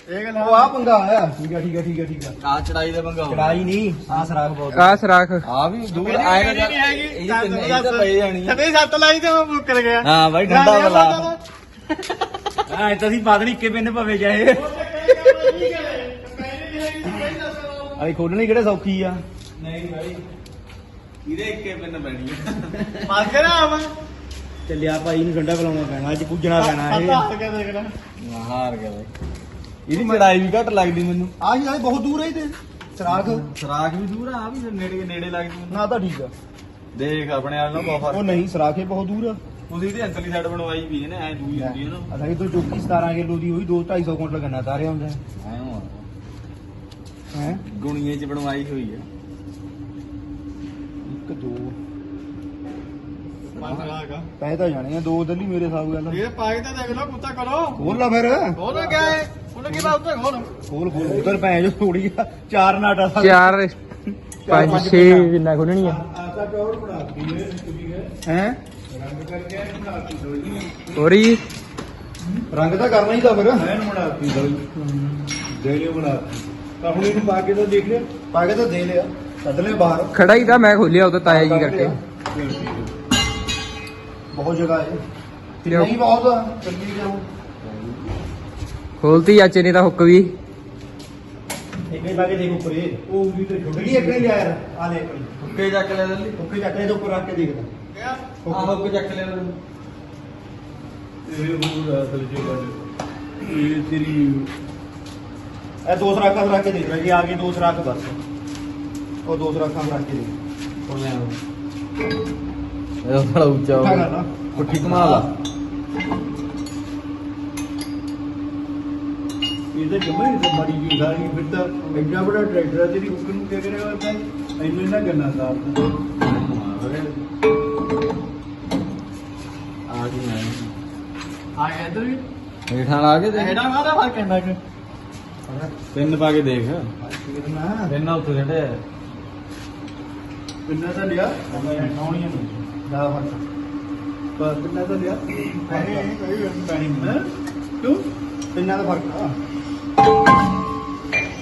ਇਹ ਗੱਲ ਉਹ ਆ ਪੰਗਾ ਆਇਆ। ਠੀਕ ਆ ਠੀਕ ਆ ਠੀਕ ਆ ਠੀਕ ਆ। ਆ ਚੜਾਈ ਦਾ ਪੰਗਾ ਚੜਾਈ ਨਹੀਂ ਆ ਸਰਾਖ ਬਹੁਤ ਆ। ਸਰਾਖ। ਆ ਵੀ ਦੂਰ ਆਏ ਨਾ ਇਹ ਤਾਂ ਇਹ ਤਾਂ ਪਈ ਜਾਣੀ। ਆ। ਸੱਤੇ ਸੱਤ ਲਾਈ ਤੇ ਮੈਂ ਮੁੱਕਰ ਗਿਆ। ਹਾਂ ਬਾਈ ਠੰਡਾ ਬਲਾ। ਹਾਂ ਇਹ ਤਾਂ ਅਸੀਂ ਬਾਦਲ ਇੱਕੇ ਪਿੰਨ ਭਵੇ ਜਾਏ। ਆਈ ਖੋਲਣੀ ਕਿਹੜੇ ਸੌਖੀ ਆ? ਨਹੀਂ ਬਾਈ ਇਹਦੇ ਇੱਕੇ ਪਿੰਨ ਪੈਣੀ ਆ। ਮਾਰ ਨਾ ਚੱਲਿਆ ਭਾਈ ਨੂੰ ਠੰਡਾ ਬੁਲਾਉਣਾ ਪੈਣਾ ਅੱਜ ਪੁੱਜਣਾ ਪੈਣਾ ਇਹ। ਹਾਰ ਗਿਆ ਬਾਈ। ਇਹਦੀ ਚੜਾਈ ਵੀ ਘੱਟ ਲੱਗਦੀ ਮੈਨੂੰ। ਆ ਜੀ ਬਹੁਤ ਦੂਰ ਹੈ ਤੇ। ਸਰਾਖ ਸਰਾਖ ਵੀ ਦੂਰ ਆ ਆਹ ਵੀ ਨੇੜੇ ਨੇੜੇ ਲੱਗਦੀ ਮੈਨੂੰ। ਨਾ ਤਾਂ ਠੀਕ ਆ। ਦੇਖ ਆਪਣੇ ਵਾਲ ਨਾਲ ਬਹੁਤ ਉਹ ਫ਼ਰਕ ਨਹੀਂ ਸਰਾਖੇ ਬਹੁਤ ਦੂਰ ਆ। ਉਹਦੀ ਇਹਦੀ ਅੰਕਲੀ ਸਾਈਡ ਬਣਵਾਈ ਵੀ ਹੈ ਨਾ ਐ ਦੂਈ ਹੁੰਦੀ ਹੈ ਨਾ। ਅਸਾਂ ਤੋਂ ਚੌਕੀ 17 ਕਿਲੋ ਦੀ ਹੋਈ 2 250 ਕੁਇੰਟਲ ਗੰਨਾ ਤਾਰਿਆ ਹੁੰਦਾ ਐ ਹੈ? ਗੁਣੀਏ ਚ ਬਣਵਾਈ ਹੋਈ ਹੈ ਦੋ। ਪੈ ਤਾਂ ਜਾਣੇ ਆ ਦੋ ਦਲੀ ਮੇਰੇ ਹਿਸਾਬ ਗੱਲ ਇਹ ਪਾਗ ਤਾਂ ਦੇਖ ਲਓ ਕੁੱਤਾ ਕਰੋ। ਖੋਲ ਲਾ ਫਿਰ। ਗਿਆ ਹੈ ਉਹਨੇ ਕੀ ਬਾਤ ਖੋਲ ਖੋਲ ਖੋਲ ਉਧਰ ਪੈ ਜੋ ਥੋੜੀ ਆ ਚਾਰ ਨਾਟਾ ਦਾ ਚਾਰ ਪੰਜ ਛੇ ਜਿੰਨਾ ਖੋਲਣੀ ਆ? ਆਸਾ ਚੌੜ ਬਣਾਤੀ ਹੈ? ਕੁੜੀ ਹੈ ਹੈ ਰੰਗ ਕਰਕੇ ਬਣਾਤੀ ਥੋੜੀ ਹੋਰੀ। ਰੰਗ ਤਾਂ ਕਰਨਾ ਹੀ ਤਾਂ ਫਿਰ। ਐਨ ਬਣਾਤੀ ਦੋਈ ਦੇਲੇ ਬਣਾਤੀ। ਤਾਂ ਹੁਣ ਇਹਨੂੰ ਪਾ ਕੇ ਤਾਂ ਦੇਖ ਲਿਆ ਪਾ ਕੇ ਤਾਂ ਦੇ ਲਿਆ। ਕੱਢ ਲਿਆ ਬਾਹਰ। ਖੜਾ ਹੀ ਤਾਂ ਮੈਂ ਖੋਲਿਆ ਉਹ ਤਾਂ ਤਾਇਆ ਜੀ ਕਰਕੇ। ਬਹੁਤ ਜਗ੍ਹਾ ਹੈ। ਨਹੀਂ ਬਹੁਤ ਚੱਲੀ ਜਾਓ। ਖੋਲਤੀ ਚਾਚੇ ਨੇ ਤਾਂ ਹੁੱਕ ਵੀ। ਇੱਕ ਹੀ ਪਾ ਕੇ ਦੇਖ ਉੱਪਰ ਇਹ। ਉਹ ਵੀ ਤੇ ਛੋਟੀ ਇੱਕ ਨਹੀਂ ਲਿਆ ਯਾਰ। ਆ ਲੈ ਆਪਣੀ ਹੁੱਕੇ ਚੱਕ ਲੈ ਲੱਲੀ ਉੱਕੇ ਚੱਕਰੇ ਦੇ ਉੱਪਰ ਰੱਖ ਕੇ ਦੇਖਦਾ ਆ ਹੁੱਕ ਚੱਕ ਲੈ ਲੱਲੀ ਇਹ ਹੋਰ ਅਸਲ ਚ ਗੱਲ। ਇਹ ਤੇਰੀ ਇਹ ਦੋ ਸਰਾਖਾਂ ਰੱਖ ਕੇ ਦੇਖ ਲੈ ਜੀ ਆ ਗਏ ਦੋ ਸਰਾਖ ਬਸ। ਉਹ ਦੋ ਸਰਾਖਾਂ ਰੱਖ ਕੇ ਦੇਖ। ਹੁਣ ਮੈਂ ਇਹ ਬੜਾ ਉੱਚਾ ਹੋ ਗਿਆ। ਕਰ ਲਾ ਪੁੱਠੀ ਲਾ ਇਹਦੇ ਜਮੇ ਤੇ ਮੜੀ ਜੀ ਸਾਰੀ ਫਿਰ ਤਾਂ ਐਡਾ ਬੜਾ ਟਰੈਕਟਰ ਆ ਤੇਰੀ ਹੁੱਕ ਨੂੰ ਕਿਆ ਕਰੇਗਾ ਤਾਂ ਇੰਨੇ ਨਾ ਗੰਨਾ ਸਾਰ ਆ ਗਈ ਮੈਂ ਆ ਗਿਆ ਇੱਧਰ ਵੀ। ਹੇਠਾਂ ਲਾ ਕੇ ਦੇ। ਐਡਾ ਮਾਦਾ ਫ਼ਰਕ ਇੰਨਾ ਕਿ ਪਿੰਨ ਪਾ ਕੇ ਦੇਖ। ਪਿੰਨ ਉੱਥੇ ਜਿਹੜੇ। ਕਿੰਨਾ ਤਾਂ ਲਿਆ? ਨੌਣੀਆਂ ਨੂੰ ਦਾ ਫ਼ਰਕ ਬਸ ਕਿੰਨਾ ਤਾਂ ਲਿਆ? ਪੈਣੀ ਪੈਣੀ ਹੈ? ਤੂੰ ਕਿੰਨਾ ਦਾ ਫ਼ਰਕ ਆ?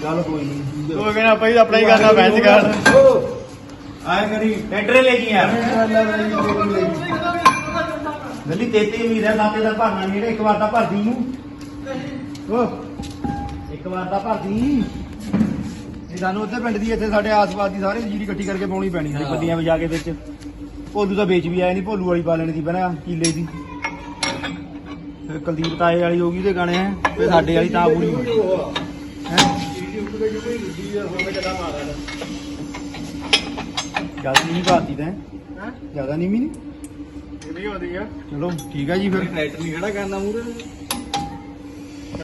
ਚੱਲ ਕੋਈ ਨਹੀਂ ਤੂੰ ਕਹਿੰਦਾ ਭਾਈ ਆਪਣਾ ਹੀ ਕਰਨਾ ਬੈਂਚ ਕਰ ਆਏ ਕਰੀ। ਟੈਂਡਰੇ ਲੈ ਜੀ ਯਾਰ ਗੱਲੀ ਤੇਤੇ ਉਮੀਦ ਹੈ ਨਾਤੇ ਦਾ ਭਰਨਾ ਨੀ ਜਿਹੜਾ ਇੱਕ ਵਾਰ ਤਾਂ ਭਰਦੀ ਨੂੰ ਓ ਇੱਕ ਵਾਰ ਤਾਂ ਭਰਦੀ ਇਹ ਸਾਨੂੰ ਉੱਧਰ ਪਿੰਡ ਦੀ ਇੱਥੇ ਸਾਡੇ ਆਸ-ਪਾਸ ਦੀ ਸਾਰੇ ਜੀਰੀ ਇਕੱਠੀ ਕਰਕੇ ਪਾਉਣੀ ਪੈਣੀ ਸੀ ਬੱਦੀਆਂ ਵਜਾ ਕੇ ਵਿੱਚ। ਭੋਲੂ ਤਾਂ ਵੇਚ ਵੀ ਆਏ ਨਹੀਂ ਭੋਲੂ ਵਾਲੀ ਪਾ ਲੈਣੀ ਸੀ ਪਹਿਲਾਂ ਕੀਲੇ ਦੀ। ਫਿਰ ਕੁਲਦੀਪ ਤਾਏ ਵਾਲੀ ਹੋ ਗਈ ਉਹਦੇ ਗਾਣੇ ਤੇ ਸਾਡੇ ਵਾਲੀ ਤਾਂ ਪੂਰੀ ਹੈ? ਜ਼ਿਆਦਾ ਨਹੀਂ ਭਾਤੀ ਤੈਂ। ਜ਼ਿਆਦਾ ਨਹੀਂ ਵੀ ਨਹੀਂ ਆਉਂਦੀ ਆ। ਚਲੋ ਠੀਕ ਹੈ ਜੀ ਫਿਰ। ਟਰੈਕਟਰ ਨਹੀਂ ਖੜਾ ਕਰਨਾ ਮੂਰੇ